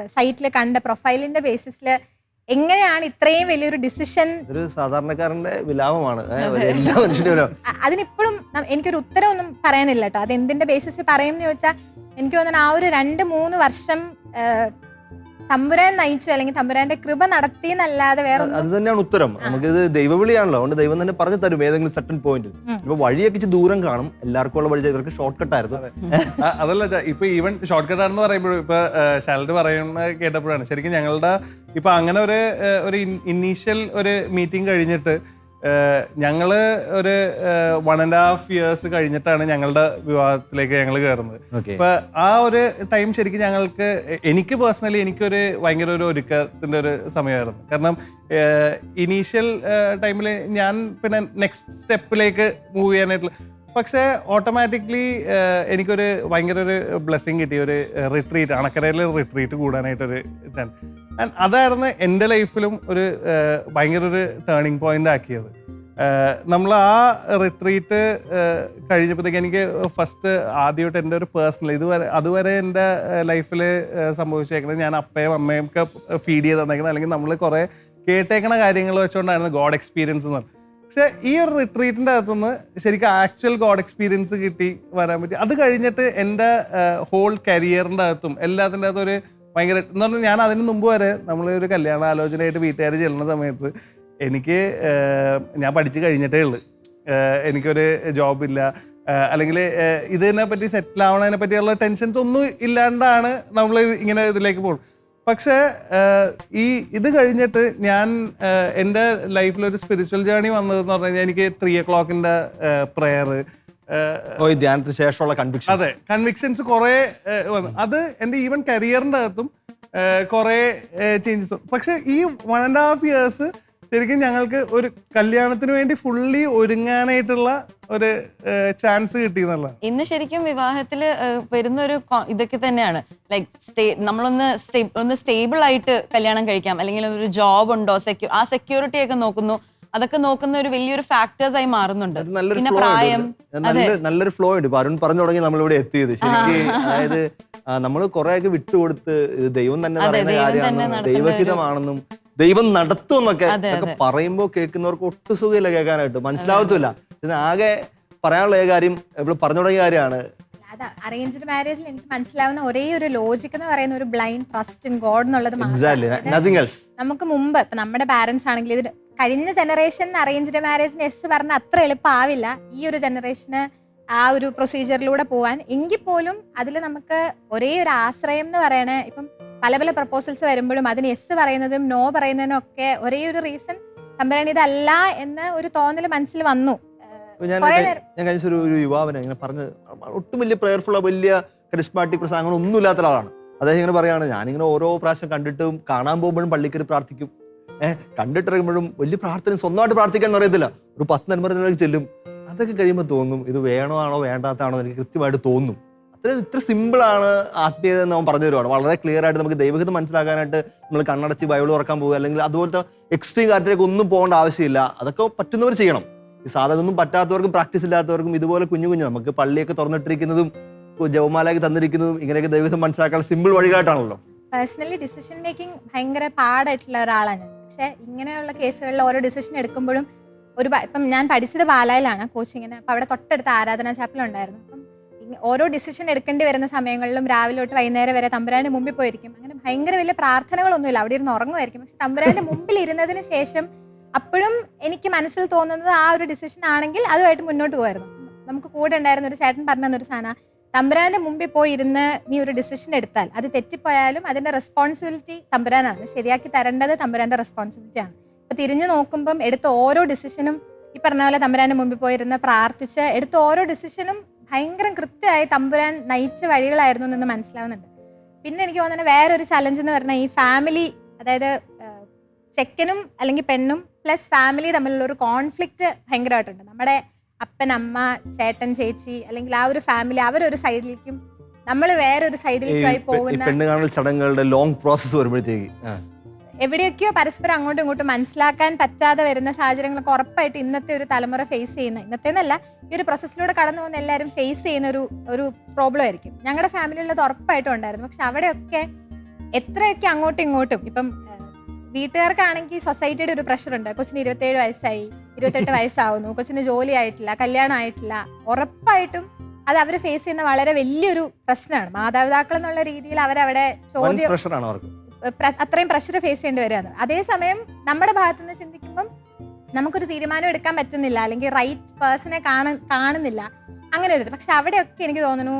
സൈറ്റിൽ കണ്ട പ്രൊഫൈലിന്റെ ബേസിസിൽ എങ്ങനെയാണ് ഇത്രയും വലിയൊരു ഡിസിഷൻ ഒരു സാധാരണക്കാരന്റെ വിലാപമാണ്. അതിനിപ്പോഴും എനിക്കൊരു ഉത്തരവൊന്നും പറയാനില്ല കേട്ടോ. അത് എന്തിന്റെ ബേസിസിൽ പറയും എന്ന് ചോദിച്ചാൽ എനിക്ക് തോന്നുന്നു ആ ഒരു രണ്ട് മൂന്ന് വർഷം തമ്പുരാൻ നയിച്ചു അല്ലെങ്കിൽ തമ്പുരാന്റെ കൃപ നടത്തി എന്നല്ലാതെ വേറെ അത് തന്നെയാണ് ഉത്തരം. നമുക്കിത് ദൈവവിളിയാണല്ലോ. അതുകൊണ്ട് ദൈവം തന്നെ പറഞ്ഞു തരും ഏതെങ്കിലും സെട്ടൻ പോയിന്റ് ഇപ്പൊ വഴിയൊക്കെ ഇച്ചിരി ദൂരം കാണും. എല്ലാവർക്കും ഉള്ള വഴി ഇവർക്ക് ഷോർട്ട് കട്ട് ആയിരുന്നു അതല്ല ഇപ്പൊ ഈവൻ ഷോർട്ട് കട്ട് ആണെന്ന് പറയുമ്പോഴും ഇപ്പൊ ശാലറി പറയുന്ന കേട്ടപ്പോഴാണ്. ശരിക്കും ഞങ്ങളുടെ ഇപ്പൊ അങ്ങനെ ഒരു ഒരു ഇനീഷ്യൽ ഒരു മീറ്റിംഗ് കഴിഞ്ഞിട്ട് ഏഹ്, ഞങ്ങൾ ഒരു വൺ ആൻഡ് ഹാഫ് ഇയേഴ്സ് കഴിഞ്ഞിട്ടാണ് ഞങ്ങളുടെ വിവാഹത്തിലേക്ക് ഞങ്ങൾ കയറുന്നത് അപ്പൊ ആ ഒരു ടൈം ശരിക്കും ഞങ്ങൾക്ക് എനിക്ക് പേഴ്സണലി എനിക്കൊരു ഭയങ്കര ഒരു ഒരുക്കത്തിന്റെ ഒരു സമയമായിരുന്നു. കാരണം ഇനീഷ്യൽ ടൈമിൽ ഞാൻ പിന്നെ നെക്സ്റ്റ് സ്റ്റെപ്പിലേക്ക് മൂവ് ചെയ്യാനായിട്ടുള്ള പക്ഷേ ഓട്ടോമാറ്റിക്കലി എനിക്കൊരു ഭയങ്കര ഒരു ബ്ലെസ്സിങ് കിട്ടിയ ഒരു റിട്രീറ്റ് അണക്കരയിൽ റിട്രീറ്റ് കൂടാനായിട്ടൊരു ചാൻസ് ആൻഡ് അതായിരുന്നു എന്റെ ലൈഫിലും ഒരു ഭയങ്കര ഒരു ടേണിങ് പോയിന്റ് ആക്കിയത്. നമ്മൾ ആ റിട്രീറ്റ് കഴിഞ്ഞപ്പോഴത്തേക്ക് എനിക്ക് ഫസ്റ്റ് ആദ്യമായിട്ട് എന്റെ ഒരു പേഴ്സണൽ ഇതുവരെ അതുവരെ എന്റെ ലൈഫിൽ സംഭവിച്ചേക്കുന്നത് ഞാൻ അപ്പയും അമ്മയും ഒക്കെ ഫീഡ് ചെയ്ത് തന്നേക്കുന്നത് അല്ലെങ്കിൽ നമ്മൾ കുറേ കേട്ടേക്കണ കാര്യങ്ങൾ വെച്ചുകൊണ്ടായിരുന്നു ഗോഡ് എക്സ്പീരിയൻസ് എന്ന് പറഞ്ഞത് പക്ഷെ ഈ ഒരു റിട്രീറ്റിന്റെ അകത്തുനിന്ന് ശരിക്കും ആക്ച്വൽ ഗോഡ് എക്സ്പീരിയൻസ് കിട്ടി വരാൻ പറ്റി. അത് കഴിഞ്ഞിട്ട് എന്റെ ഹോൾ കരിയറിന്റെ അകത്തും എല്ലാത്തിന്റെ അകത്തും ഒരു ഭയങ്കര എന്ന് പറഞ്ഞാൽ ഞാൻ അതിന് മുമ്പ് വരെ നമ്മൾ ഒരു കല്യാണ ആലോചനയായിട്ട് വീട്ടുകാർ ചെല്ലുന്ന സമയത്ത് എനിക്ക് ഞാൻ പഠിച്ചു കഴിഞ്ഞിട്ടേ ഉള്ളു. എനിക്കൊരു ജോബില്ല അല്ലെങ്കിൽ ഇതിനെ പറ്റി സെറ്റിൽ ആവണതിനെ പറ്റിയുള്ള ടെൻഷൻസ് ഒന്നും ഇല്ലാണ്ടാണ് നമ്മൾ ഇങ്ങനെ ഇതിലേക്ക് പോകുന്നത്. പക്ഷേ ഈ ഇത് കഴിഞ്ഞിട്ട് ഞാൻ എന്റെ ലൈഫിൽ ഒരു സ്പിരിച്വൽ ജേർണി വന്നതെന്ന് പറഞ്ഞു കഴിഞ്ഞാൽ എനിക്ക് ത്രീ ഒ ക്ലോക്കിന്റെ പ്രെയർ ധ്യാനത്തിന് ശേഷമുള്ള കൺവിക്ഷൻ അതെ കൺവിക്ഷൻസ് കുറേ വന്നു. അത് എന്റെ ഈവൻ കരിയറിന്റെ അകത്തും കുറേ ചേഞ്ചസ് പക്ഷേ ഈ വൺ ആൻഡ് ഹാഫ് ഇയേഴ്സ് ശരിക്കും ഞങ്ങൾക്ക് ഒരു കല്യാണത്തിന് വേണ്ടി ഫുള്ളി ഒരുങ്ങാനായിട്ടുള്ള ഒരു ചാൻസ് കിട്ടി എന്നുള്ളതാണ്. ഇന്ന് ശരിക്കും വിവാഹത്തിൽ വരുന്ന ഒരു ഇതൊക്കെ തന്നെയാണ്. ലൈക് സ്റ്റേ നമ്മളൊന്ന് സ്റ്റേ ഒന്ന് സ്റ്റേബിൾ ആയിട്ട് കല്യാണം കഴിക്കാം. അല്ലെങ്കിൽ ഒരു ജോബ് ഉണ്ടോ സെക്യൂ ആ സെക്യൂരിറ്റി ഒക്കെ നോക്കുന്നു. അതൊക്കെ നോക്കുന്ന ഒരു വലിയൊരു ഫാക്ടേഴ്സ് ആയി മാറുന്നുണ്ട്. നല്ലൊരു പിന്നെ ഫ്ലോ പ്രായം ഉണ്ട് നല്ലൊരു ഫ്ലോ ഉണ്ട് അരുൺ പറഞ്ഞു തുടങ്ങി നമ്മളിവിടെ എത്തിയത്. ശരിക്കും അതായത് നമ്മൾ കുറെയൊക്കെ ഒക്കെ വിട്ടുകൊടുത്ത് ദൈവം തന്നെ പറയുന്ന ഒരു- ദൈവഹിതമാണെന്നും ദൈവം നടത്തും എന്നൊക്കെ ഒക്കെ പറയുമ്പോൾ കേൾക്കുന്നവർക്ക് ഒട്ടും സുഖമില്ല കേൾക്കാനായിട്ട്. മനസ്സിലാവത്തില്ല ഇതിന് ആകെ പറയാനുള്ള ഏ കാര്യം ഇവിടെ പറഞ്ഞു തുടങ്ങിയ കാര്യമാണ്. അത് അറേഞ്ച്ഡ് മാരേജിൽ എനിക്ക് മനസ്സിലാവുന്ന ഒരേ ഒരു ലോജിക് എന്ന് പറയുന്ന ഒരു ബ്ലൈൻഡ് ട്രസ്റ്റ് ഇൻ ഗോഡ് എന്നുള്ളത് നമുക്ക് മുമ്പ് ഇപ്പൊ നമ്മുടെ പാരന്റ്സ് ആണെങ്കിൽ ഇത് കഴിഞ്ഞ ജനറേഷൻ അറേഞ്ച്ഡ് മാരേജിന് എസ് പറഞ്ഞ അത്ര എളുപ്പമാവില്ല ഈ ഒരു ജനറേഷന് ആ ഒരു പ്രൊസീജിയറിലൂടെ പോവാൻ. എങ്കിൽ പോലും അതിൽ നമുക്ക് ഒരേ ഒരു ആശ്രയം എന്ന് പറയണേ ഇപ്പം പല പല പ്രപ്പോസൽസ് വരുമ്പോഴും അതിന് എസ് പറയുന്നതും നോ പറയുന്നതിനും ഒക്കെ ഒരേ ഒരു റീസൺ തമ്പരാൻ ഇതല്ല എന്ന് ഒരു തോന്നൽ മനസ്സിൽ വന്നു. ഞാൻ ഞാൻ കഴിച്ച ഒരു ഒരു യുവാവിനെ ഇങ്ങനെ പറഞ്ഞ് ഒട്ടും വലിയ പ്രയർഫുള്ള വലിയ കരിസ്മാറ്റിക് പ്രസംഗങ്ങൾ അങ്ങനെ ഒന്നും ഇല്ലാത്ത ഒരാളാണ്. അദ്ദേഹം ഇങ്ങനെ പറയുകയാണ് ഞാനിങ്ങനെ ഓരോ പ്രാവശ്യം കണ്ടിട്ടും കാണാൻ പോകുമ്പോഴും പള്ളിക്കറി പ്രാർത്ഥിക്കും. ഏഹ് കണ്ടിട്ടിറങ്ങുമ്പോഴും വലിയ പ്രാർത്ഥന സ്വന്തമായിട്ട് പ്രാർത്ഥിക്കാൻ അറിയത്തില്ല. ഒരു പത്ത് നന്മറിലേക്ക് ചെല്ലും. അതൊക്കെ കഴിയുമ്പോൾ തോന്നും ഇത് വേണോ ആണോ വേണ്ടാത്താണോ എനിക്ക് കൃത്യമായിട്ട് തോന്നും. അത്ര ഇത്ര സിമ്പിളാണ് ആത്മീയത എന്ന് അവൻ പറഞ്ഞു തരുവാണ് വളരെ ക്ലിയർ ആയിട്ട് നമുക്ക് ദൈവഹിതം മനസ്സിലാക്കാനായിട്ട് നമ്മൾ കണ്ണടച്ച് ബൈബിൾ തുറക്കാൻ പോകുക അല്ലെങ്കിൽ അതുപോലത്തെ എക്സ്ട്രീം കാര്യത്തിലേക്ക് ഒന്നും പോകേണ്ട ആവശ്യമില്ല. അതൊക്കെ പറ്റുന്നവർ ചെയ്യണം. ഈ സാധാരണ ഒന്നും പറ്റാത്തവർക്കും പ്രാക്ടീസ് ഇല്ലാത്തവർക്കും ഇതുപോലെ കുഞ്ഞു കുഞ്ഞു നമുക്ക് പള്ളിയൊക്കെ തുറന്നിട്ടിരിക്കുന്നതും ജവമാലയൊക്കെ തന്നിരിക്കുന്നതും ഇങ്ങനെയൊക്കെ ദൈവഹിതം മനസ്സിലാക്കാൻ സിമ്പിൾ വഴികാട്ടാണല്ലോ പേഴ്സണലി ഡിസിഷൻ മേക്കിംഗ് ഭയങ്കര പാടായിട്ടുള്ള ഒരാളാണ് പക്ഷെ ഇങ്ങനെയുള്ള കേസുകളിൽ ഓരോ ഡിസിഷൻ എടുക്കുമ്പോഴും ഒരു ഇപ്പം ഞാൻ പഠിച്ചത് പാലായിലാണ് കോച്ചിങ്ങിന് അപ്പം അവിടെ തൊട്ടടുത്ത് ആരാധനാ ചാപ്പൽ ഉണ്ടായിരുന്നു. അപ്പം ഓരോ ഡിസിഷൻ എടുക്കേണ്ടി വരുന്ന സമയങ്ങളിലും രാവിലെ തൊട്ട് വൈകുന്നേരം വരെ തമ്പുരാന്റെ മുമ്പിൽ പോയിരിക്കും. അങ്ങനെ ഭയങ്കര വലിയ പ്രാർത്ഥനകളൊന്നുമില്ല. അവിടെ ഇരുന്ന് ഉറങ്ങുമായിരിക്കും. പക്ഷെ തമ്പുരാന്റെ മുമ്പിൽ ഇരുന്നതിന് ശേഷം അപ്പോഴും എനിക്ക് മനസ്സിൽ തോന്നുന്നത് ആ ഒരു ഡിസിഷൻ ആണെങ്കിൽ അതുമായിട്ട് മുന്നോട്ട് പോയിരുന്നു നമുക്ക് കൂടെ ഉണ്ടായിരുന്ന ഒരു ചേട്ടൻ പറഞ്ഞു ഒരു സാധനം തമ്പുരാന്റെ മുമ്പിൽ പോയി ഇരുന്ന് നീ ഒരു ഡിസിഷൻ എടുത്താൽ അത് തെറ്റിപ്പോയാലും അതിന്റെ റെസ്പോൺസിബിലിറ്റി തമ്പുരാനാണ്. ശരിയാക്കി തരേണ്ടത് തമ്പുരാന്റെ റെസ്പോൺസിബിലിറ്റി ആണ്. അപ്പൊ തിരിഞ്ഞു നോക്കുമ്പം എടുത്ത ഓരോ ഡിസിഷനും ഈ പറഞ്ഞ പോലെ തമ്പുരാന്റെ മുമ്പിൽ പോയിരുന്ന് പ്രാർത്ഥിച്ച് എടുത്ത ഓരോ ഡിസിഷനും ഭയങ്കര കൃത്യമായി തമ്പുരാൻ നയിച്ച വഴികളായിരുന്നു എന്ന് മനസ്സിലാവുന്നുണ്ട്. പിന്നെ എനിക്ക് തോന്നുന്നത് വേറൊരു ചലഞ്ച് എന്ന് പറഞ്ഞാൽ ഈ ഫാമിലി അതായത് ചെക്കനും അല്ലെങ്കിൽ പെണ്ണും പ്ലസ് ഫാമിലി തമ്മിലുള്ള ഒരു കോൺഫ്ലിക്റ്റ് ഭയങ്കരമായിട്ടുണ്ട്. നമ്മുടെ അപ്പൻ അമ്മ ചേട്ടൻ ചേച്ചി അല്ലെങ്കിൽ ആ ഒരു ഫാമിലി അവരൊരു സൈഡിലേക്കും നമ്മൾ വേറൊരു സൈഡിലേക്കും ആയി പോകുന്ന പെണ്ണ് കാണൽ ചടങ്ങുകളുടെ ലോങ് പ്രോസസ് വരുമ്പോഴത്തേക്ക്. എവിടെയൊക്കെയോ പരസ്പരം അങ്ങോട്ടും ഇങ്ങോട്ടും മനസ്സിലാക്കാൻ പറ്റാതെ വരുന്ന സാഹചര്യങ്ങളൊക്കെ ഉറപ്പായിട്ട് ഇന്നത്തെ ഒരു തലമുറ ഫേസ് ചെയ്യുന്ന. ഇന്നത്തെ എന്നല്ല ഈ ഒരു പ്രോസസ്സിലൂടെ കടന്നു പോകുന്ന എല്ലാവരും ഫേസ് ചെയ്യുന്ന ഒരു ഒരു പ്രോബ്ലം ആയിരിക്കും. ഞങ്ങളുടെ ഫാമിലിയിലുള്ളത് ഉറപ്പായിട്ടും ഉണ്ടായിരുന്നു. പക്ഷെ അവിടെയൊക്കെ എത്രയൊക്കെ അങ്ങോട്ടും ഇങ്ങോട്ടും ഇപ്പം വീട്ടുകാർക്കാണെങ്കിൽ സൊസൈറ്റിയുടെ ഒരു പ്രഷറുണ്ട് കൊച്ചിന് ഇരുപത്തേഴ് വയസ്സായി ഇരുപത്തെട്ട് വയസ്സാവുന്നു. കൊച്ചിന് ജോലി ആയിട്ടില്ല കല്യാണം ആയിട്ടില്ല. ഉറപ്പായിട്ടും അത് അവർ ഫേസ് ചെയ്യുന്ന വളരെ വലിയൊരു പ്രശ്നമാണ്. മാതാപിതാക്കൾ എന്നുള്ള രീതിയിൽ അവരവിടെ ചോദ്യം അത്രയും പ്രഷർ ഫേസ് ചെയ്യേണ്ടി വരികയാണ് അതേസമയം നമ്മുടെ ഭാഗത്തു നിന്ന് ചിന്തിക്കുമ്പം നമുക്കൊരു തീരുമാനം എടുക്കാൻ പറ്റുന്നില്ല അല്ലെങ്കിൽ റൈറ്റ് പേഴ്സണെ കാണ കാണുന്നില്ല. അങ്ങനെ ഒരു പക്ഷെ അവിടെയൊക്കെ എനിക്ക് തോന്നുന്നു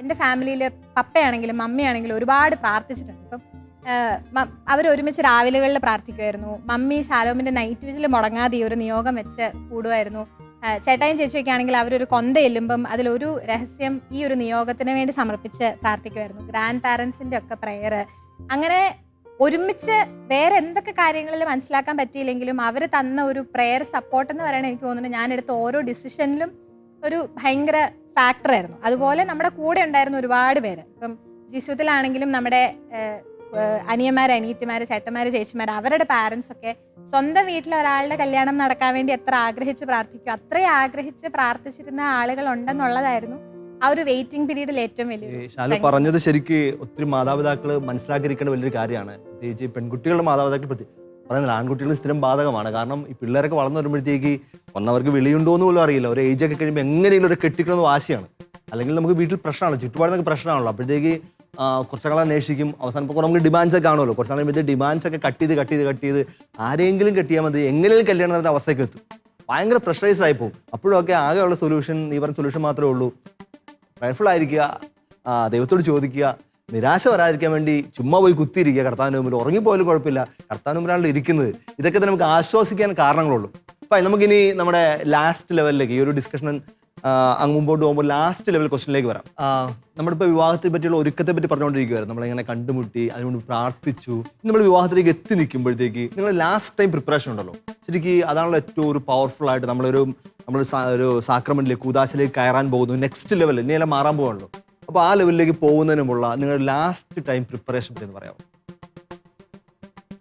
എന്റെ ഫാമിലിയിൽ പപ്പയാണെങ്കിലും മമ്മിയാണെങ്കിലും ഒരുപാട് പ്രാർത്ഥിച്ചിട്ടുണ്ട്. ഇപ്പം അവർ ഒരുമിച്ച് രാവിലെകളിൽ പ്രാർത്ഥിക്കുമായിരുന്നു മമ്മി ഷാലോമിന്റെ നൈറ്റ് വിജിൽ മുടങ്ങാതെ ഒരു നിയോഗം വെച്ച് കൂടുമായിരുന്നു ചേട്ടായും ചേച്ചിയൊക്കെ ആണെങ്കിൽ അവരൊരു കൊന്ത എല്ലുമ്പം അതിലൊരു രഹസ്യം ഈ ഒരു നിയോഗത്തിന് വേണ്ടി സമർപ്പിച്ച് പ്രാർത്ഥിക്കുമായിരുന്നു ഗ്രാൻഡ് പാരൻസിന്റെ ഒക്കെ പ്രെയർ അങ്ങനെ ഒരുമിച്ച് വേറെ എന്തൊക്കെ കാര്യങ്ങളിൽ മനസ്സിലാക്കാൻ പറ്റിയില്ലെങ്കിലും അവർ തന്ന ഒരു പ്രെയർ സപ്പോർട്ട് എന്ന് പറയുന്നത് എനിക്ക് തോന്നുന്നു ഞാൻ എടുത്ത ഓരോ ഡിസിഷനിലും ഒരു ഭയങ്കര ഫാക്ടർ ആയിരുന്നു. അതുപോലെ നമ്മുടെ കൂടെ ഉണ്ടായിരുന്ന ഒരുപാട് പേര്. ഇപ്പം ജിസുത്തിലാണെങ്കിലും നമ്മുടെ അനിയന്മാർ അനിയത്തിമാർ ചേട്ടന്മാർ ചേച്ചിമാർ അവരുടെ പാരൻസ് ഒക്കെ സ്വന്തം വീട്ടിൽ ഒരാളുടെ കല്യാണം നടക്കാൻ വേണ്ടി എത്ര ആഗ്രഹിച്ച് പ്രാർത്ഥിക്കും അത്രയും ആഗ്രഹിച്ച് പ്രാർത്ഥിച്ചിരുന്ന ആളുകൾ ഉണ്ടെന്നുള്ളതായിരുന്നു. ആ ഒരു വെയിറ്റിംഗ് പീരീഡിൽ ഏറ്റവും വലിയ ഷാലു പറഞ്ഞത് ശരിക്ക് ഒത്തിരി മാതാപിതാക്കൾ മനസ്സിലാക്കിയിരിക്കേണ്ട വലിയൊരു കാര്യമാണ്. പ്രത്യേകിച്ച് പെൺകുട്ടികളുടെ മാതാപിതാക്കൾ പറയുന്നില്ല ആൺകുട്ടികൾ സ്ഥിരം ബാധകമാണ്. കാരണം ഈ പിള്ളേരൊക്കെ വളർന്നു വരുമ്പോഴത്തേക്ക് ഒന്നവർക്ക് വിളിയുണ്ടോ എന്ന് പോലും അറിയില്ല. ഒരു ഏജ് ഒക്കെ കഴിയുമ്പോൾ എങ്ങനെയെങ്കിലും ഒരു കെട്ടിക്കണമെന്ന് വാശിയാണ്. അല്ലെങ്കിൽ നമുക്ക് വീട്ടിൽ പ്രശ്നമാണ്. ചുറ്റുപാടിനൊക്കെ പ്രശ്നമാണല്ലോ. അപ്പോഴത്തേക്ക് കുറച്ച് നാൾ അന്വേഷിക്കും. അവസാനം ഇപ്പോൾ നമുക്ക് ഡിമാൻഡ്സ് ഒക്കെ കാണുമല്ലോ. കുറച്ച് നാൾ ഡിമാൻഡ്സ് ഒക്കെ കട്ട് ചെയ്ത് കട്ട് ചെയ്ത് കട്ട് ചെയ്ത് ആരെങ്കിലും കെട്ടിയാൽ മതി. എങ്ങനെയും കല്യാണം അവസ്ഥയ്ക്ക് എത്തും. ഭയങ്കര പ്രഷറൈസ്ഡ് ആയി പോകും. അപ്പോഴൊക്കെ ആകെയുള്ള സൊല്യൂഷൻ ഈ പറഞ്ഞ സൊല്യൂഷൻ മാത്രമേ ഉള്ളൂ. പ്രയർഫുൾ ആയിരിക്കുക ദൈവത്തോട് ചോദിക്കുക നിരാശ വരാതിരിക്കാൻ വേണ്ടി ചുമ്മാ പോയി കുത്തിയിരിക്കുക. കർത്താവിന്റെ മുമ്പിൽ ഉറങ്ങിപ്പോയാലും കുഴപ്പമില്ല. കർത്താവിന്റെ ഇരിക്കുന്നത്. ഇതൊക്കെ നമുക്ക് ആശ്വസിക്കാൻ കാരണങ്ങളുള്ളൂ. അപ്പം നമുക്കിനി നമ്മുടെ ലാസ്റ്റ് ലെവലിലേക്ക് ഈ ഒരു ഡിസ്കഷൻ അങ്ങ് മുമ്പോട്ട് പോകുമ്പോൾ ലാസ്റ്റ് ലെവൽ ക്വസ്റ്റിനിലേക്ക് വരാം. നമ്മളിപ്പോൾ വിവാഹത്തെ പറ്റിയുള്ള ഒരുക്കത്തെ പറ്റി പറഞ്ഞുകൊണ്ടിരിക്കുകയായിരുന്നു നമ്മളിങ്ങനെ കണ്ടുമുട്ടി അതിനുകൊണ്ട് പ്രാർത്ഥിച്ചു. നമ്മൾ വിവാഹത്തിലേക്ക് എത്തി നിൽക്കുമ്പോഴത്തേക്ക് നിങ്ങൾ ലാസ്റ്റ് ടൈം പ്രിപ്പറേഷൻ ഉണ്ടല്ലോ. ശരിക്കും അതാണല്ലോ ഏറ്റവും ഒരു പവർഫുൾ ആയിട്ട് നമ്മളൊരു നമ്മൾ ഒരു സാക്രമെന്റിലേക്ക് കൂതാശിലേക്ക് കയറാൻ പോകുന്നു. നെക്സ്റ്റ് ലെവൽ ഇനിയെല്ലാം മാറാൻ പോകണല്ലോ അപ്പോൾ ആ ലെവലിലേക്ക് പോകുന്നതിനുമുള്ള നിങ്ങളുടെ ലാസ്റ്റ് ടൈം പ്രിപ്പറേഷൻ എന്ന് പറയാമോ?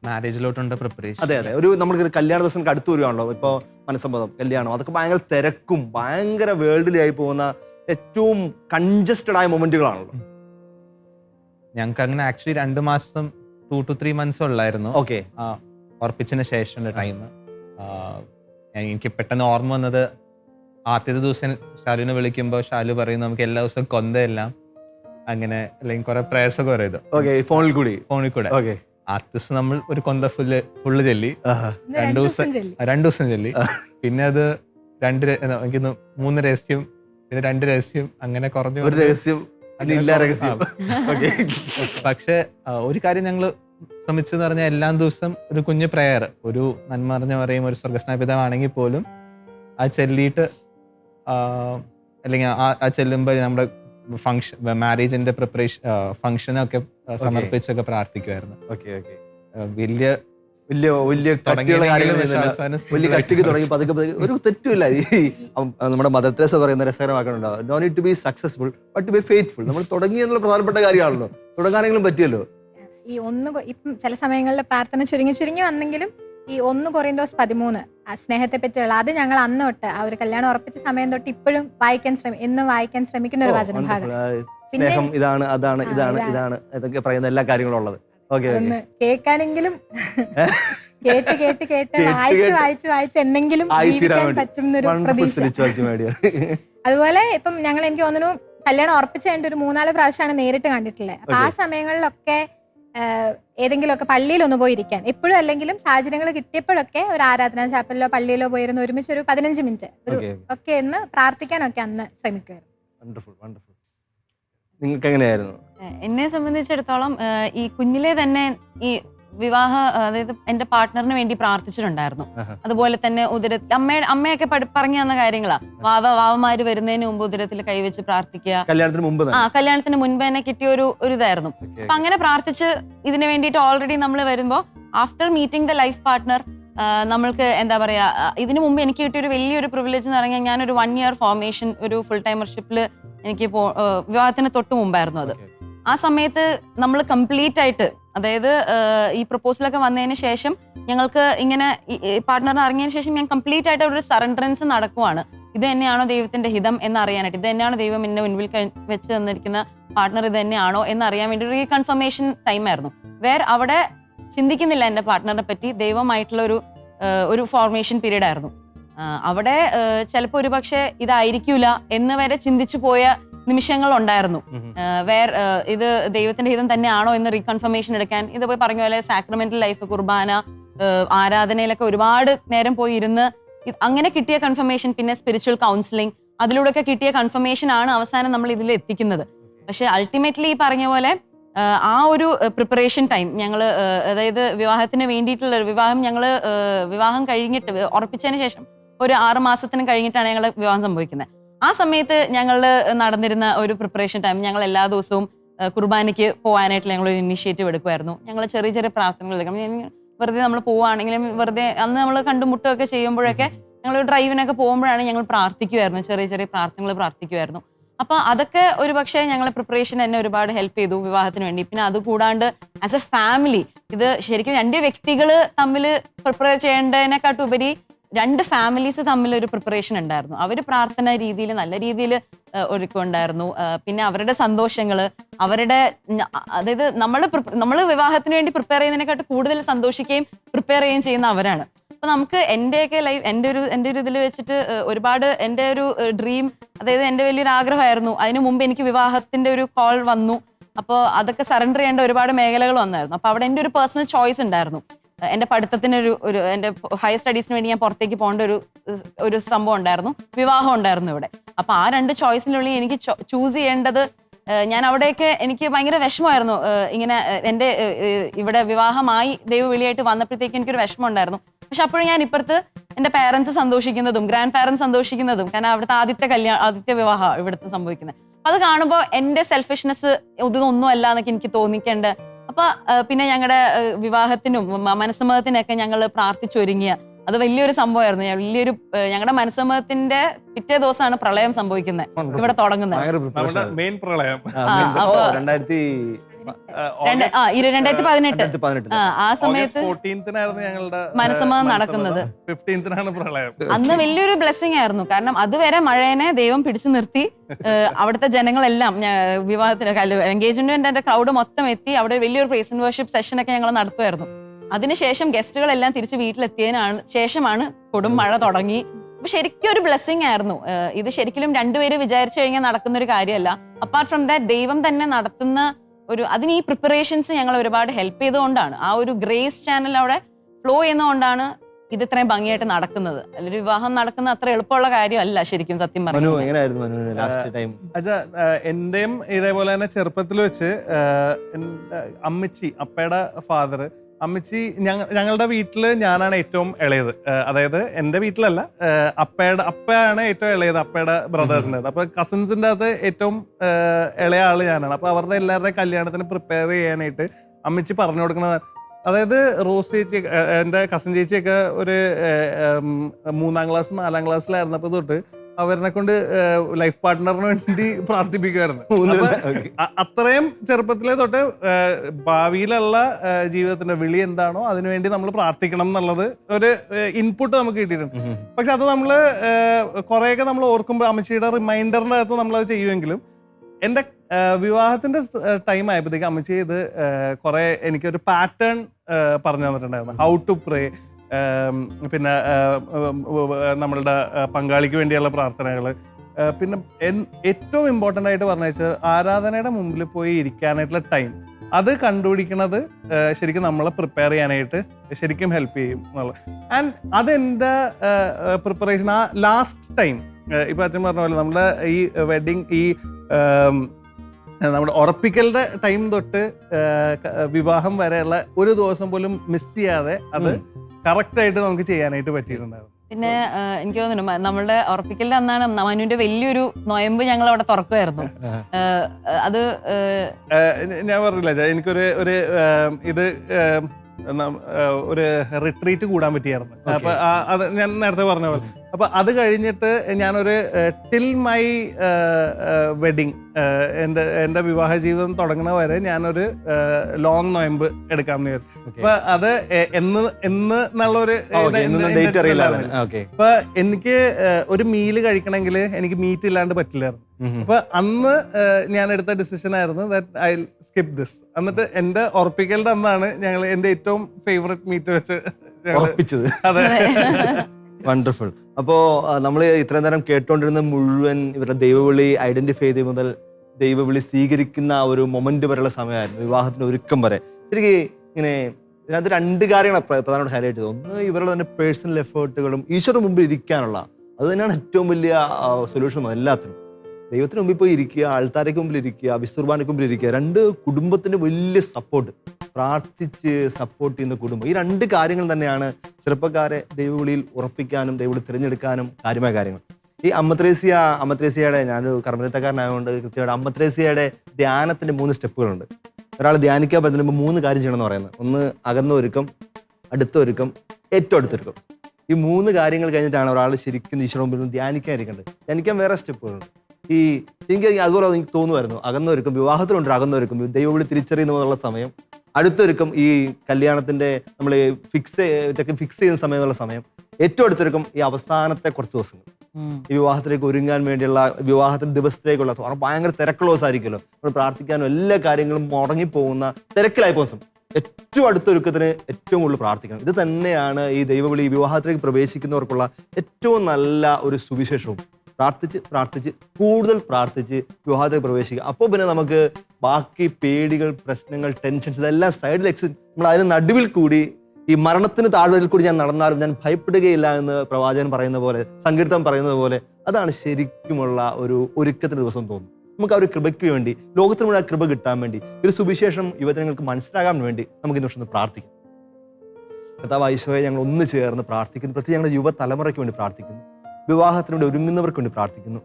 മാരേജിലോട്ടുണ്ട് പ്രിപ്പറേഷൻ അതെ അതെ. ഒരു നമ്മൾക്ക് കല്യാണ ദിവസം അടുത്ത് വരുവാണല്ലോ. ഇപ്പോൾ മനസ്സമ്മതം കല്യാണം അതൊക്കെ ഭയങ്കര തിരക്കും ഭയങ്കര വേൾഡിലായി പോകുന്ന ഏറ്റവും കൺജസ്റ്റഡ് ആയ മൊമെന്റുകളാണല്ലോ. ഞങ്ങൾക്ക് അങ്ങനെ ആക്ച്വലി രണ്ട് മാസം ടു ടു ത്രീ മന്ത്സ് ഉള്ളായിരുന്നു. ഓക്കെ. ഉറപ്പിച്ചതിന് ശേഷമുള്ള ടൈം എനിക്ക് പെട്ടെന്ന് ഓർമ്മ വന്നത് ആദ്യത്തെ ദിവസം ഷാലുവിനെ വിളിക്കുമ്പോൾ ഷാലു പറയും നമുക്ക് എല്ലാ ദിവസവും കൊന്തയെല്ലാം. അങ്ങനെ അല്ലെങ്കിൽ കുറെ പ്രേയേഴ്സ് ഒക്കെ ഓക്കെ ഫോണിൽ കൂടി. ഫോണിൽ കൂടെ. ഓക്കെ ദിവസം നമ്മൾ ഒരു കൊന്ത ഫുള്ള് ഫുള്ള് ചെല്ലി. രണ്ടു ദിവസം. രണ്ടു ദിവസം ചെല്ലി. പിന്നെ അത് രണ്ട് എനിക്ക് മൂന്ന് രഹസ്യം പിന്നെ രണ്ട് രഹസ്യം അങ്ങനെ കുറഞ്ഞു ഒരു രഹസ്യം ഇല്ല രഹസ്യം. ഓക്കെ പക്ഷെ ഒരു കാര്യം ഞങ്ങൾ ശ്രമിച്ചെന്ന് പറഞ്ഞാൽ എല്ലാ ദിവസം ഒരു കുഞ്ഞു പ്രയർ ഒരു നന്മ അറിഞ്ഞ പറയും ഒരു സ്വർഗസ്നാപിതമാണെങ്കിൽ പോലും ആ ചെല്ലിയിട്ട് അല്ലെങ്കിൽ ആ ആ ചെല്ലുമ്പോൾ നമ്മുടെ ഫങ്ഷൻ മാരേജിന്റെ പ്രിപ്പറേഷൻ ഫംഗ്ഷനൊക്കെ സമർപ്പിച്ചൊക്കെ പ്രാർത്ഥിക്കുമായിരുന്നു ഓക്കെ ഓക്കെ ആ, വലിയ വലിയ വലിയ കട്ടിയുള്ള കാര്യങ്ങൾ വലിയ കട്ടിക്ക് തുടങ്ങി പതുക്കെ പതുക്കെ. ഒരു തെറ്റുമില്ല. ഈ നമ്മുടെ മദർ തെരേസ പറയുന്ന രസകരമാക്കണുണ്ടോ? No need to be successful but to be faithful നമ്മൾ തുടങ്ങി എന്നുള്ള പ്രധാനപ്പെട്ട കാര്യമാണല്ലോ. തുടങ്ങാനെങ്കിലും പറ്റിയല്ലോ? ഈ ഒന്ന് ഇപ്പം ചില സമയങ്ങളിൽ പ്രാർത്ഥന ചുരുങ്ങി ചുരുങ്ങി വന്നെങ്കിലും ഈ ഒന്ന് കൊറിയന്തോസ് പതിമൂന്ന് ആ സ്നേഹത്തെ പറ്റിയുള്ള അത് ഞങ്ങൾ അന്ന് തൊട്ട് ആ ഒരു കല്യാണം ഉറപ്പിച്ച സമയം തൊട്ട് ഇപ്പോഴും വായിക്കാൻ ശ്രമി എന്നും വായിക്കാൻ ശ്രമിക്കുന്ന ഒരു വചന ഭാഗം. സ്നേഹം ഇതാണ് അതാണ് ഇതാണ് ഇതാണ്. ഇതൊക്കെ പറയുന്ന എല്ലാ കാര്യങ്ങളും ഉള്ളത്. ഒന്ന് കേൾക്കാനെങ്കിലും കേട്ട് കേട്ട് കേട്ട് വായിച്ച് വായിച്ച് വായിച്ച് എന്തെങ്കിലും ജീവിക്കാൻ പറ്റുന്ന പറ്റും എന്നൊരു പ്രതീക്ഷ. അതുപോലെ ഇപ്പം ഞങ്ങൾ എനിക്ക് തോന്നുന്നു കല്യാണം ഉറപ്പിച്ച കഴിഞ്ഞിട്ട് ഒരു മൂന്നാൽ പ്രാവശ്യമാണ് നേരിട്ട് കണ്ടിട്ടുള്ളത്. അപ്പൊ ആ സമയങ്ങളിലൊക്കെ ഏതെങ്കിലുമൊക്കെ പള്ളിയിൽ ഒന്ന് പോയിരിക്കാൻ. എപ്പോഴും അല്ലെങ്കിലും സാഹചര്യങ്ങൾ കിട്ടിയപ്പോഴൊക്കെ ഒരു ആരാധനാ ചാപ്പലിലോ പള്ളിയിലോ പോയിരുന്ന ഒരുമിച്ച് ഒരു പതിനഞ്ച് മിനിറ്റ് ഒരു ഒക്കെ എന്ന് പ്രാർത്ഥിക്കാനൊക്കെ അന്ന് ശ്രമിക്കുമായിരുന്നു വണ്ടർഫുൾ വണ്ടർഫുൾ നിങ്ങൾക്ക് എങ്ങനെയായിരുന്നു എന്നെ സംബന്ധിച്ചിടത്തോളം ഈ കുഞ്ഞിലെ തന്നെ ഈ വിവാഹ അതായത് എന്റെ പാർട്ട്ണറിന് വേണ്ടി പ്രാർത്ഥിച്ചിട്ടുണ്ടായിരുന്നു. അതുപോലെ തന്നെ ഉദര അമ്മയുടെ അമ്മയൊക്കെ പറഞ്ഞു തന്ന കാര്യങ്ങളാ. വാവ വാവമാര് വരുന്നതിന് മുമ്പ് ഉദരത്തിൽ കൈവച്ച് പ്രാർത്ഥിക്കുക. കല്യാണത്തിന് മുമ്പ് ആ കല്യാണത്തിന് മുൻപ് തന്നെ കിട്ടിയ ഒരു ഒരു ഇതായിരുന്നു. അപ്പൊ അങ്ങനെ പ്രാർത്ഥിച്ച് ഇതിന് വേണ്ടിയിട്ട് ഓൾറെഡി നമ്മൾ വരുമ്പോ after meeting the life partner നമ്മൾക്ക് എന്താ പറയാ ഇതിനു മുമ്പ് എനിക്ക് കിട്ടിയൊരു വലിയൊരു പ്രിവിലേജ് എന്ന് പറഞ്ഞാൽ ഞാൻ ഒരു വൺ ഇയർ ഫോർമേഷൻ ഒരു ഫുൾ ടൈമർഷിപ്പിൽ എനിക്ക് വിവാഹത്തിന് തൊട്ട് മുമ്പായിരുന്നു അത്. ആ സമയത്ത് നമ്മൾ കംപ്ലീറ്റ് ആയിട്ട് അതായത് ഈ പ്രപ്പോസലൊക്കെ വന്നതിന് ശേഷം ഞങ്ങൾക്ക് ഇങ്ങനെ പാർട്ട്ണർ ഇറങ്ങിയതിന് ശേഷം ഞാൻ കംപ്ലീറ്റ് ആയിട്ട് ഒരു സറണ്ടറൻസ് നടക്കുവാണ്. ഇത് തന്നെയാണോ ദൈവത്തിന്റെ ഹിതം എന്ന് അറിയാനായിട്ട് ഇത് തന്നെയാണോ ദൈവം എന്നെ മുൻപിൽ വെച്ച് തന്നിരിക്കുന്ന പാർട്ട്ണർ ഇത് തന്നെയാണോ എന്ന് അറിയാൻ വേണ്ടി ഒരു റീകൺഫർമേഷൻ ടൈം ആയിരുന്നു. വേർ അവിടെ ചിന്തിക്കുന്നില്ല എന്റെ പാർട്ട്ണറിനെ പറ്റി. ദൈവമായിട്ടുള്ള ഒരു ഒരു ഫോർമേഷൻ പീരീഡ് ആയിരുന്നു. അവിടെ ചിലപ്പോൾ ഒരു പക്ഷേ ഇതായിരിക്കൂല എന്ന് വരെ ചിന്തിച്ചു പോയ നിമിഷങ്ങൾ ഉണ്ടായിരുന്നു വേർ ഇത് ദൈവത്തിന്റെ ഹിതം തന്നെയാണോ എന്ന് റീകൺഫർമേഷൻ എടുക്കാൻ. ഇത് പോയി പറഞ്ഞ പോലെ സാക്രമെന്റൽ ലൈഫ് കുർബാന ആരാധനയിലൊക്കെ ഒരുപാട് നേരം പോയി ഇരുന്ന് അങ്ങനെ കിട്ടിയ കൺഫർമേഷൻ പിന്നെ സ്പിരിച്വൽ കൗൺസിലിംഗ് അതിലൂടെയൊക്കെ കിട്ടിയ കൺഫർമേഷൻ ആണ് അവസാനം നമ്മൾ ഇതിൽ എത്തിക്കുന്നത്. പക്ഷെ അൾട്ടിമേറ്റ്ലി ഈ പറഞ്ഞ പോലെ ആ ഒരു പ്രിപ്പറേഷൻ ടൈം ഞങ്ങൾ അതായത് വിവാഹത്തിന് വേണ്ടിയിട്ടുള്ള വിവാഹം ഞങ്ങൾ വിവാഹം കഴിഞ്ഞിട്ട് ഉറപ്പിച്ചതിന് ശേഷം ഒരു ആറ് മാസത്തിന് കഴിഞ്ഞിട്ടാണ് ഞങ്ങൾ വിവാഹം സംഭവിക്കുന്നത്. ആ സമയത്ത് ഞങ്ങൾ നടന്നിരുന്ന ഒരു പ്രിപ്പറേഷൻ ടൈം ഞങ്ങൾ എല്ലാ ദിവസവും കുർബാനയ്ക്ക് പോകാനായിട്ട് ഞങ്ങൾ ഒരു ഇനിഷ്യേറ്റീവ് എടുക്കുമായിരുന്നു. ഞങ്ങൾ ചെറിയ ചെറിയ പ്രാർത്ഥനകൾ എടുക്കും വെറുതെ നമ്മൾ പോവുകയാണെങ്കിലും വെറുതെ അന്ന് നമ്മൾ കണ്ടുമുട്ടുകയൊക്കെ ചെയ്യുമ്പോഴൊക്കെ ഞങ്ങൾ ഡ്രൈവിനൊക്കെ പോകുമ്പോഴാണ് ഞങ്ങൾ പ്രാർത്ഥിക്കുമായിരുന്നു. ചെറിയ ചെറിയ പ്രാർത്ഥനകൾ പ്രാർത്ഥിക്കുമായിരുന്നു. അപ്പൊ അതൊക്കെ ഒരു പക്ഷേ ഞങ്ങളെ പ്രിപ്പറേഷൻ എന്നെ ഒരുപാട് ഹെൽപ്പ് ചെയ്തു വിവാഹത്തിന് വേണ്ടി. പിന്നെ അത് കൂടാണ്ട് ആസ് എ ഫാമിലി ഇത് ശരിക്കും രണ്ട് വ്യക്തികൾ തമ്മിൽ പ്രിപ്പയർ ചെയ്യേണ്ടതിനെക്കാട്ടും ഉപരി രണ്ട് ഫാമിലീസ് തമ്മിൽ ഒരു പ്രിപ്പറേഷൻ ഉണ്ടായിരുന്നു. അവർ പ്രാർത്ഥന രീതിയിൽ നല്ല രീതിയിൽ ഒരുക്കമുണ്ടായിരുന്നു പിന്നെ അവരുടെ സന്തോഷങ്ങൾ അവരുടെ അതായത് നമ്മൾ നമ്മൾ വിവാഹത്തിന് വേണ്ടി പ്രിപ്പയർ ചെയ്യുന്നതിനെക്കാട്ട് കൂടുതൽ സന്തോഷിക്കുകയും പ്രിപ്പയർ ചെയ്യുകയും ചെയ്യുന്ന അവരാണ്. അപ്പൊ നമുക്ക് എന്റെയൊക്കെ ലൈഫ് എന്റെ ഒരു എന്റെ ഒരു ഇതിൽ വെച്ചിട്ട് ഒരുപാട് എന്റെ ഒരു ഡ്രീം അതായത് എന്റെ വലിയൊരു ആഗ്രഹമായിരുന്നു. അതിനു മുമ്പ് എനിക്ക് വിവാഹത്തിന്റെ ഒരു കോൾ വന്നു. അപ്പോൾ അതൊക്കെ സറണ്ടർ ചെയ്യേണ്ട ഒരുപാട് മേഖലകൾ വന്നായിരുന്നു. അപ്പോൾ അവിടെ എന്റെ ഒരു പേഴ്സണൽ ചോയ്സ് ഉണ്ടായിരുന്നു. ഏഹ്, പഠിത്തത്തിനൊരു പഠിത്തത്തിന് ഒരു എന്റെ ഹയർ സ്റ്റഡീസിന് വേണ്ടി ഞാൻ പുറത്തേക്ക് പോകേണ്ട ഒരു ഒരു സംഭവം ഉണ്ടായിരുന്നു. വിവാഹം ഉണ്ടായിരുന്നു ഇവിടെ. അപ്പൊ ആ രണ്ട് ചോയ്സിനുള്ളിൽ എനിക്ക് ചൂസ് ചെയ്യേണ്ടത് ഞാൻ അവിടെയൊക്കെ എനിക്ക് ഭയങ്കര വിഷമമായിരുന്നു. ഇങ്ങനെ എന്റെ എന്റെ ഇവിടെ വിവാഹമായി ദൈവവിളിയായിട്ട് വന്നപ്പോഴത്തേക്ക് എനിക്കൊരു വിഷമം ഉണ്ടായിരുന്നു പക്ഷെ അപ്പോഴും ഞാൻ ഇപ്പുറത്ത് എന്റെ പാരൻസ് സന്തോഷിക്കുന്നതും ഗ്രാൻഡ് പാരൻസ് സന്തോഷിക്കുന്നതും കാരണം അവിടുത്തെ ആദ്യത്തെ കല്യാണം ആദ്യത്തെ വിവാഹം ഇവിടുത്തെ സംഭവിക്കുന്നത്. അത് കാണുമ്പോൾ എന്റെ സെൽഫിഷ്നെസ് ഇതൊന്നും അല്ല എന്നൊക്കെ എനിക്ക് തോന്നിക്കേണ്ട അപ്പൊ പിന്നെ ഞങ്ങളുടെ വിവാഹത്തിനും മനസ്സമ്മതത്തിനൊക്കെ ഞങ്ങൾ പ്രാർത്ഥിച്ചൊരുങ്ങിയ. അത് വലിയൊരു സംഭവമായിരുന്നു. വലിയൊരു ഞങ്ങളുടെ മനസ്സമ്മതത്തിന്റെ പിറ്റേ ദിവസമാണ് പ്രളയം സംഭവിക്കുന്നത് ഇവിടെ തുടങ്ങുന്നത് നമ്മുടെ മെയിൻ പ്രളയം. രണ്ടായിരത്തി രണ്ടായിരത്തി പതിനെട്ട്. ആ സമയത്ത് മനസ്സമ്മതം നടക്കുന്നത്. അന്ന് വലിയൊരു ബ്ലെസ്സിങ് ആയിരുന്നു. കാരണം അതുവരെ മഴേനെ ദൈവം പിടിച്ചു നിർത്തി. അവിടുത്തെ ജനങ്ങളെല്ലാം വിവാഹത്തിന് എൻഗേജ്മെന്റ് ക്രൗഡ് മൊത്തം എത്തി. അവിടെ വലിയൊരു പ്രേസ് ആൻഡ് വർഷിപ്പ് സെഷൻ ഒക്കെ ഞങ്ങൾ നടത്തുമായിരുന്നു. അതിനുശേഷം ഗസ്റ്റുകളെല്ലാം തിരിച്ച് വീട്ടിലെത്തിയതിനാണ് ശേഷമാണ് കൊടും മഴ തുടങ്ങി. അപ്പൊ ശരിക്കും ഒരു ബ്ലെസ്സിങ് ആയിരുന്നു. ഇത് ശരിക്കും രണ്ടുപേര് വിചാരിച്ചു കഴിഞ്ഞാൽ നടക്കുന്ന ഒരു കാര്യമല്ല. അപ്പാർട്ട് ഫ്രം ദാറ്റ് ദൈവം തന്നെ നടത്തുന്ന ഒരു അതിന് ഈ പ്രിപ്പറേഷൻസ് ഞങ്ങൾ ഒരുപാട് ഹെൽപ്പ് ചെയ്തുകൊണ്ടാണ്. ആ ഒരു ഗ്രേസ് ചാനൽ അവിടെ ഫ്ലോ ചെയ്യുന്നതുകൊണ്ടാണ് ഇത് ഇത്രയും ഭംഗിയായിട്ട് നടക്കുന്നത്. അല്ലൊരു വിവാഹം നടക്കുന്ന അത്ര എളുപ്പമുള്ള കാര്യമല്ല ശരിക്കും സത്യം പറഞ്ഞു എങ്ങനെയായിരുന്നു ലാസ്റ്റ് ടൈം അച്ഛാ എന്റെയും ഇതേപോലെ തന്നെ ചെറുപ്പത്തിൽ വെച്ച് അമ്മച്ചി അപ്പയുടെ ഫാദർ അമ്മച്ചി ഞങ്ങ ഞങ്ങളുടെ വീട്ടിൽ ഞാനാണ് ഏറ്റവും ഇളയത്. അതായത് എന്റെ വീട്ടിലല്ല അപ്പയുടെ അപ്പയാണ് ഏറ്റവും ഇളയത് അപ്പയുടെ ബ്രദേഴ്സിന്റെ അപ്പൊ കസിൻസിന്റെ അകത്ത് ഏറ്റവും ഇളയ ആൾ ഞാനാണ്. അപ്പൊ അവരുടെ എല്ലാവരുടെയും കല്യാണത്തിന് പ്രിപ്പയർ ചെയ്യാനായിട്ട് അമ്മച്ചി പറഞ്ഞു കൊടുക്കുന്നത് അതായത് റോസ് ചേച്ചി എന്റെ കസിൻ ചേച്ചിയൊക്കെ ഒരു മൂന്നാം ക്ലാസ് നാലാം ക്ലാസ്സിലായിരുന്നപ്പോൾ തൊട്ട് അവരെ കൊണ്ട് ലൈഫ് പാർട്ട്ണറിന് വേണ്ടി പ്രാർത്ഥിപ്പിക്കുമായിരുന്നു അത്രയും ചെറുപ്പത്തിലെ തൊട്ട് ഭാവിയിലുള്ള ജീവിതത്തിന്റെ വിളി എന്താണോ അതിനുവേണ്ടി നമ്മൾ പ്രാർത്ഥിക്കണം എന്നുള്ളത് ഒരു ഇൻപുട്ട് നമുക്ക് കിട്ടിയിട്ടുണ്ട്. പക്ഷെ അത് നമ്മൾ കുറേയൊക്കെ നമ്മൾ ഓർക്കുമ്പോൾ അമ്മച്ചിയുടെ റിമൈൻഡറിന്റെ അകത്ത് നമ്മൾ അത് ചെയ്യുമെങ്കിലും എന്റെ വിവാഹത്തിന്റെ ടൈം ആയപ്പോഴത്തേക്ക് അമ്മച്ചി ഇത് കുറെ എനിക്കൊരു പാറ്റേൺ പറഞ്ഞു തന്നിട്ടുണ്ടായിരുന്നു. ഹൗ ടു പ്രേ പിന്നെ നമ്മളുടെ പങ്കാളിക്ക് വേണ്ടിയുള്ള പ്രാർത്ഥനകൾ പിന്നെ ഏറ്റവും ഇമ്പോർട്ടന്റ് ആയിട്ട് പറഞ്ഞു വെച്ചാൽ ആരാധനയുടെ മുമ്പിൽ പോയി ഇരിക്കാനായിട്ടുള്ള ടൈം അത് കണ്ടുപിടിക്കണത് ശരിക്കും നമ്മളെ പ്രിപ്പയർ ചെയ്യാനായിട്ട് ശരിക്കും ഹെൽപ്പ് ചെയ്യും എന്നുള്ളത്. ആൻഡ് അതെന്റെ പ്രിപ്പറേഷൻ ആ ലാസ്റ്റ് ടൈം ഇപ്പം അച്ഛൻ പറഞ്ഞ പോലെ നമ്മുടെ ഈ വെഡിങ് ഈ നമ്മുടെ ഉറപ്പിക്കലിന്റെ ടൈം തൊട്ട് വിവാഹം വരെയുള്ള ഒരു ദിവസം പോലും മിസ് ചെയ്യാതെ അത് കറക്റ്റ് ആയിട്ട് നമുക്ക് ചെയ്യാനായിട്ട് പറ്റിയിട്ടുണ്ടായിരുന്നു. പിന്നെ എനിക്ക് തോന്നുന്നു നമ്മളുടെ ഉറപ്പിക്കലിന്റെ അന്നാണ് മനുവിന്റെ വലിയൊരു നൊയമ്പ് ഞങ്ങൾ അവിടെ തുറക്കുമായിരുന്നു അത് ഞാൻ പറഞ്ഞില്ല എനിക്കൊരു ഒരു ഇത് ഒരു റിട്രീറ്റ് കൂടാൻ പറ്റിയായിരുന്നു. അപ്പൊ അത് ഞാൻ നേരത്തെ പറഞ്ഞ പോലെ അപ്പൊ അത് കഴിഞ്ഞിട്ട് ഞാനൊരു ടിൽ മൈ വെഡിങ് എന്റെ എന്റെ വിവാഹ ജീവിതം തുടങ്ങുന്ന വരെ ഞാനൊരു ലോങ് നോയമ്പ് എടുക്കാമെന്ന് വിചാരിച്ചു. അപ്പൊ അത് എന്ന് എന്ന് എന്നുള്ളൊരു ഡേറ്റ് അറിയില്ല ഉണ്ടായിരുന്നില്ല. ഓക്കെ. അപ്പൊ എനിക്ക് ഒരു മീൽ കഴിക്കണമെങ്കിൽ എനിക്ക് മീറ്റ് ഇല്ലാണ്ട് പറ്റില്ലായിരുന്നു. അപ്പൊ അന്ന് ഞാൻ എടുത്ത ഡിസിഷൻ ആയിരുന്നു ദാറ്റ് ഐ സ്കിപ്പ് ദിസ് എന്നിട്ട് എന്റെ ഉറപ്പിക്കലിന്റെ അന്നാണ് ഞങ്ങൾ എന്റെ ഏറ്റവും ഫേവററ്റ് മീറ്റ് വെച്ച് ഉറപ്പിച്ചത്. അതെ. വണ്ടർഫുൾ അപ്പോ നമ്മൾ ഇത്രയും നേരം കേട്ടുകൊണ്ടിരുന്ന മുഴുവൻ ഇവരുടെ ദൈവവിളി ഐഡന്റിഫൈ ചെയ്ത് മുതൽ ദൈവവിളി സ്വീകരിക്കുന്ന ആ ഒരു മൊമെന്റ് വരെയുള്ള സമയമായിരുന്നു. വിവാഹത്തിന്റെ ഒരുക്കം വരെ. ശരിക്കും ഇങ്ങനെ ഇതിനകത്ത് രണ്ട് കാര്യങ്ങളാണ് പ്രധാനമായിട്ട് ഹൈലൈറ്റ് ചെയ്തത്. ഒന്ന് ഇവരുടെ തന്നെ പേഴ്സണൽ എഫേർട്ടുകളും ഈശ്വരന് മുമ്പിൽ ഇരിക്കാനുള്ള. അത് തന്നെയാണ് ഏറ്റവും വലിയ സൊല്യൂഷൻ എല്ലാത്തിനും. ദൈവത്തിന് മുമ്പിൽ പോയി ഇരിക്കുക ആൾത്താരയ്ക്ക് മുമ്പിൽ ഇരിക്കുക വിസ്തുർബാനയ്ക്ക് മുമ്പിൽ ഇരിക്കുക രണ്ട് കുടുംബത്തിന്റെ വലിയ സപ്പോർട്ട് പ്രാർത്ഥിച്ച് സപ്പോർട്ട് ചെയ്യുന്ന കുടുംബം. ഈ രണ്ട് കാര്യങ്ങൾ തന്നെയാണ് ചെറുപ്പക്കാരെ ദൈവവിളിയിൽ ഉറപ്പിക്കാനും ദൈവവിളി തിരഞ്ഞെടുക്കാനും കാര്യമായ കാര്യങ്ങൾ. ഈ അമ്മത്രേസ്യ അമ്മത്രേസ്യയുടെ ഞാനൊരു കർമ്മരത്തക്കാരനായതുകൊണ്ട് കൃത്യമായിട്ട് അമ്മത്രേസ്യയുടെ ധ്യാനത്തിന്റെ മൂന്ന് സ്റ്റെപ്പുകളുണ്ട്. ഒരാൾ ധ്യാനിക്കാൻ പറ്റുമ്പോൾ മൂന്ന് കാര്യം ചെയ്യണമെന്ന് പറയുന്നത്. ഒന്ന് അകന്ന ഒരുക്കം അടുത്ത ഒരുക്കം ഏറ്റവും അടുത്തൊരുക്കം ഈ മൂന്ന് കാര്യങ്ങൾ കഴിഞ്ഞിട്ടാണ് ഒരാൾ ശരിക്കും ഈശ്വര മുമ്പിൽ ഇരിക്കേണ്ടത് ധ്യാനിക്കാൻ വേറെ സ്റ്റെപ്പുകളുണ്ട്. ഈ എനിക്ക് അതുപോലെ എനിക്ക് തോന്നുമായിരുന്നു. അകന്നൊരുക്കും വിവാഹത്തിലുണ്ട് അകന്നൊരുക്കും ദൈവവിളി തിരിച്ചറിയുന്നതുള്ള സമയം. അടുത്തൊരുക്കം ഈ കല്യാണത്തിന്റെ നമ്മൾ ഫിക്സ് ഇതൊക്കെ ഫിക്സ് ചെയ്യുന്ന സമയമുള്ള സമയം. ഏറ്റവും അടുത്തൊരുക്കം ഈ അവസാനത്തെ കുറച്ച് ദിവസങ്ങൾ. ഈ വിവാഹത്തിലേക്ക് ഒരുങ്ങാൻ വേണ്ടിയുള്ള വിവാഹത്തിന്റെ ദിവസത്തേക്കുള്ള കാരണം ഭയങ്കര തിരക്കുള്ള ദിവസമായിരിക്കുമല്ലോ നമ്മൾ പ്രാർത്ഥിക്കാനും എല്ലാ കാര്യങ്ങളും മുടങ്ങിപ്പോകുന്ന തിരക്കിലായി പോകുന്ന സമയം. ഏറ്റവും അടുത്തൊരുക്കത്തിന് ഏറ്റവും കൂടുതൽ പ്രാർത്ഥിക്കണം. ഇത് തന്നെയാണ് ഈ ദൈവവിളി വിവാഹത്തിലേക്ക് പ്രവേശിക്കുന്നവർക്കുള്ള ഏറ്റവും നല്ല ഒരു സുവിശേഷവും. പ്രാർത്ഥിച്ച് പ്രാർത്ഥിച്ച് കൂടുതൽ പ്രാർത്ഥിച്ച് വിവാഹത്തിൽ പ്രവേശിക്കുക. അപ്പോൾ പിന്നെ നമുക്ക് ബാക്കി പേടികൾ പ്രശ്നങ്ങൾ ടെൻഷൻസ് ഇതെല്ലാം സൈഡിൽ എക്സ് നമ്മൾ അതിന് നടുവിൽ കൂടി ഈ മരണത്തിന് താഴ്വരയിൽ കൂടി ഞാൻ നടന്നാലും ഞാൻ ഭയപ്പെടുകയില്ല എന്ന് പ്രവാചകൻ പറയുന്ന പോലെ സങ്കീർത്തം പറയുന്നത് പോലെ അതാണ് ശരിക്കുമുള്ള ഒരു ഒരുക്കത്തിന് ദിവസം തോന്നും. നമുക്ക് ആ ഒരു കൃപയ്ക്ക് വേണ്ടി ലോകത്തിന് മുഴുവൻ കൃപ കിട്ടാൻ വേണ്ടി ഒരു സുവിശേഷം യുവജനങ്ങൾക്ക് മനസ്സിലാകാൻ വേണ്ടി നമുക്ക് ഇന്ന് ഒന്ന് പ്രാർത്ഥിക്കാം. കർത്താവ് ഈശോയെ ഞങ്ങൾ ഒന്ന് ചേർന്ന് പ്രാർത്ഥിക്കുന്നു. പ്രത്യേകിച്ച് ഞങ്ങളുടെ യുവതലമുറയ്ക്ക് വേണ്ടി പ്രാർത്ഥിക്കുന്നു. വിവാഹത്തിന് ഒരുങ്ങുന്നവർക്ക് വേണ്ടി പ്രാർത്ഥിക്കുന്നു.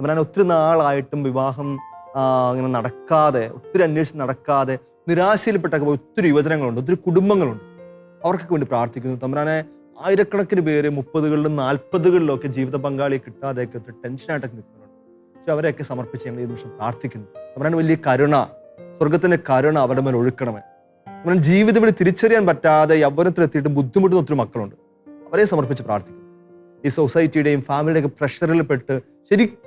ഞാൻ ഒത്തിരി നാളായിട്ടും വിവാഹം ഇങ്ങനെ നടക്കാതെ ഒത്തിരി അന്വേഷിച്ച് നടക്കാതെ നിരാശയിൽപ്പെട്ട ഒത്തിരി യുവജനങ്ങളുണ്ട് ഒത്തിരി കുടുംബങ്ങളുണ്ട്. അവർക്കൊക്കെ വേണ്ടി പ്രാർത്ഥിക്കുന്നു. തമ്പുരാനെ ആയിരക്കണക്കിന് പേര് മുപ്പതുകളിലും നാൽപ്പതുകളിലും ഒക്കെ ജീവിത പങ്കാളിയെ കിട്ടാതെയൊക്കെ ഒത്തിരി ടെൻഷനായിട്ടൊക്കെ നിൽക്കുന്നുണ്ട് പക്ഷെ അവരെയൊക്കെ സമർപ്പിച്ച് ഞങ്ങൾ ഈ നിമിഷം പ്രാർത്ഥിക്കുന്നു. തമ്പുരാൻ വലിയ കരുണ സ്വർഗത്തിന്റെ കരുണ അവരുടെ മേൽ ഒഴുക്കണമേ. തമ്പുരാൻ ജീവിതം വഴി തിരിച്ചറിയാൻ പറ്റാതെ യൗവനത്തിലെത്തിയിട്ട് ബുദ്ധിമുട്ടുന്ന ഒത്തിരി മക്കളുണ്ട്. അവരെ സമർപ്പിച്ച് പ്രാർത്ഥിക്കുന്നു. ഈ സൊസൈറ്റിയുടെയും ഫാമിലിയുടെയൊക്കെ പ്രഷറിൽ പെട്ട് ശരിക്കും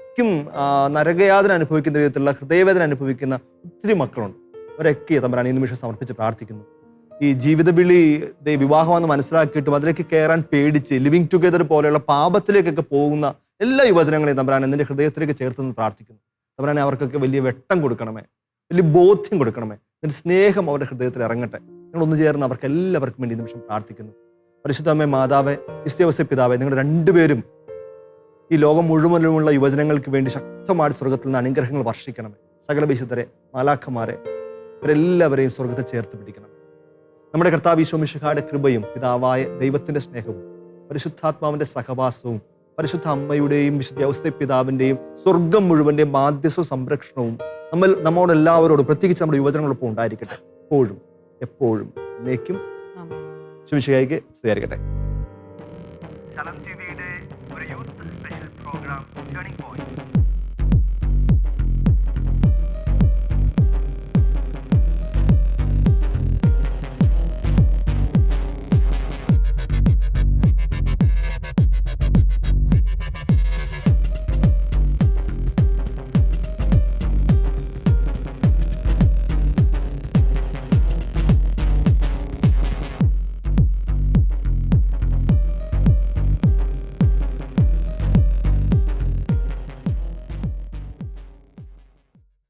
ആ, നരകയാതന അനുഭവിക്കുന്ന രീതിയിലുള്ള ഹൃദയവേദന അനുഭവിക്കുന്ന ഒത്തിരി മക്കളുണ്ട്. അവരൊക്കെ തമ്പരാൻ ഈ നിമിഷം സമർപ്പിച്ച് പ്രാർത്ഥിക്കുന്നു. ഈ ജീവിത വിളി ദേ വിവാഹമെന്ന് മനസ്സിലാക്കിയിട്ടും അതിലേക്ക് കയറാൻ പേടിച്ച് ലിവിങ് ടുഗദർ പോലെയുള്ള പാപത്തിലേക്കൊക്കെ പോകുന്ന എല്ലാ യുവജനങ്ങളെയും തമ്പരാൻ എന്റെ ഹൃദയത്തിലേക്ക് ചേർത്ത് നിന്ന് പ്രാർത്ഥിക്കുന്നു. തമ്പരാനെ അവർക്കൊക്കെ വലിയ വെട്ടം കൊടുക്കണമേ. വലിയ ബോധ്യം കൊടുക്കണമേ. നിന്റെ സ്നേഹം അവരുടെ ഹൃദയത്തിൽ ഇറങ്ങട്ടെ. ഞങ്ങൾ ഒന്ന് ചേർന്ന് അവർക്ക് എല്ലാവർക്കും വേണ്ടി നിമിഷം പ്രാർത്ഥിക്കുന്നു. പരിശുദ്ധമ്മ മാതാവേ വിശ്വസ പിതാവേ നിങ്ങൾ രണ്ടുപേരും ഈ ലോകം മുഴുവനുമുള്ള യുവജനങ്ങൾക്ക് വേണ്ടി ശക്തമായ സ്വർഗത്തിൽ നിന്ന് അനുഗ്രഹങ്ങൾ വർഷിക്കണമേ സകല വിശുദ്ധരെ മാലാഖമാരെ ഇവരെല്ലാവരെയും സ്വർഗത്തിൽ ചേർത്ത് പിടിക്കണം. നമ്മുടെ കർത്താവ് ഈശോമിഷഹായുടെ കൃപയും പിതാവായ ദൈവത്തിന്റെ സ്നേഹവും പരിശുദ്ധാത്മാവിന്റെ സഹവാസവും പരിശുദ്ധ അമ്മയുടെയും വിശുദ്ധ ഔസ്യ പിതാവിന്റെയും സ്വർഗം മുഴുവന്റെയും മാധ്യസ്ഥ സംരക്ഷണവും നമ്മൾ നമ്മോട് എല്ലാവരോടും പ്രത്യേകിച്ച് നമ്മുടെ യുവജനങ്ങളൊപ്പം ഉണ്ടായിരിക്കട്ടെ. എപ്പോഴും എപ്പോഴും എന്നേക്കും. ശുമിഷകായിക്ക് സ്വീകരിക്കട്ടെ ചലം ടിവിയുടെ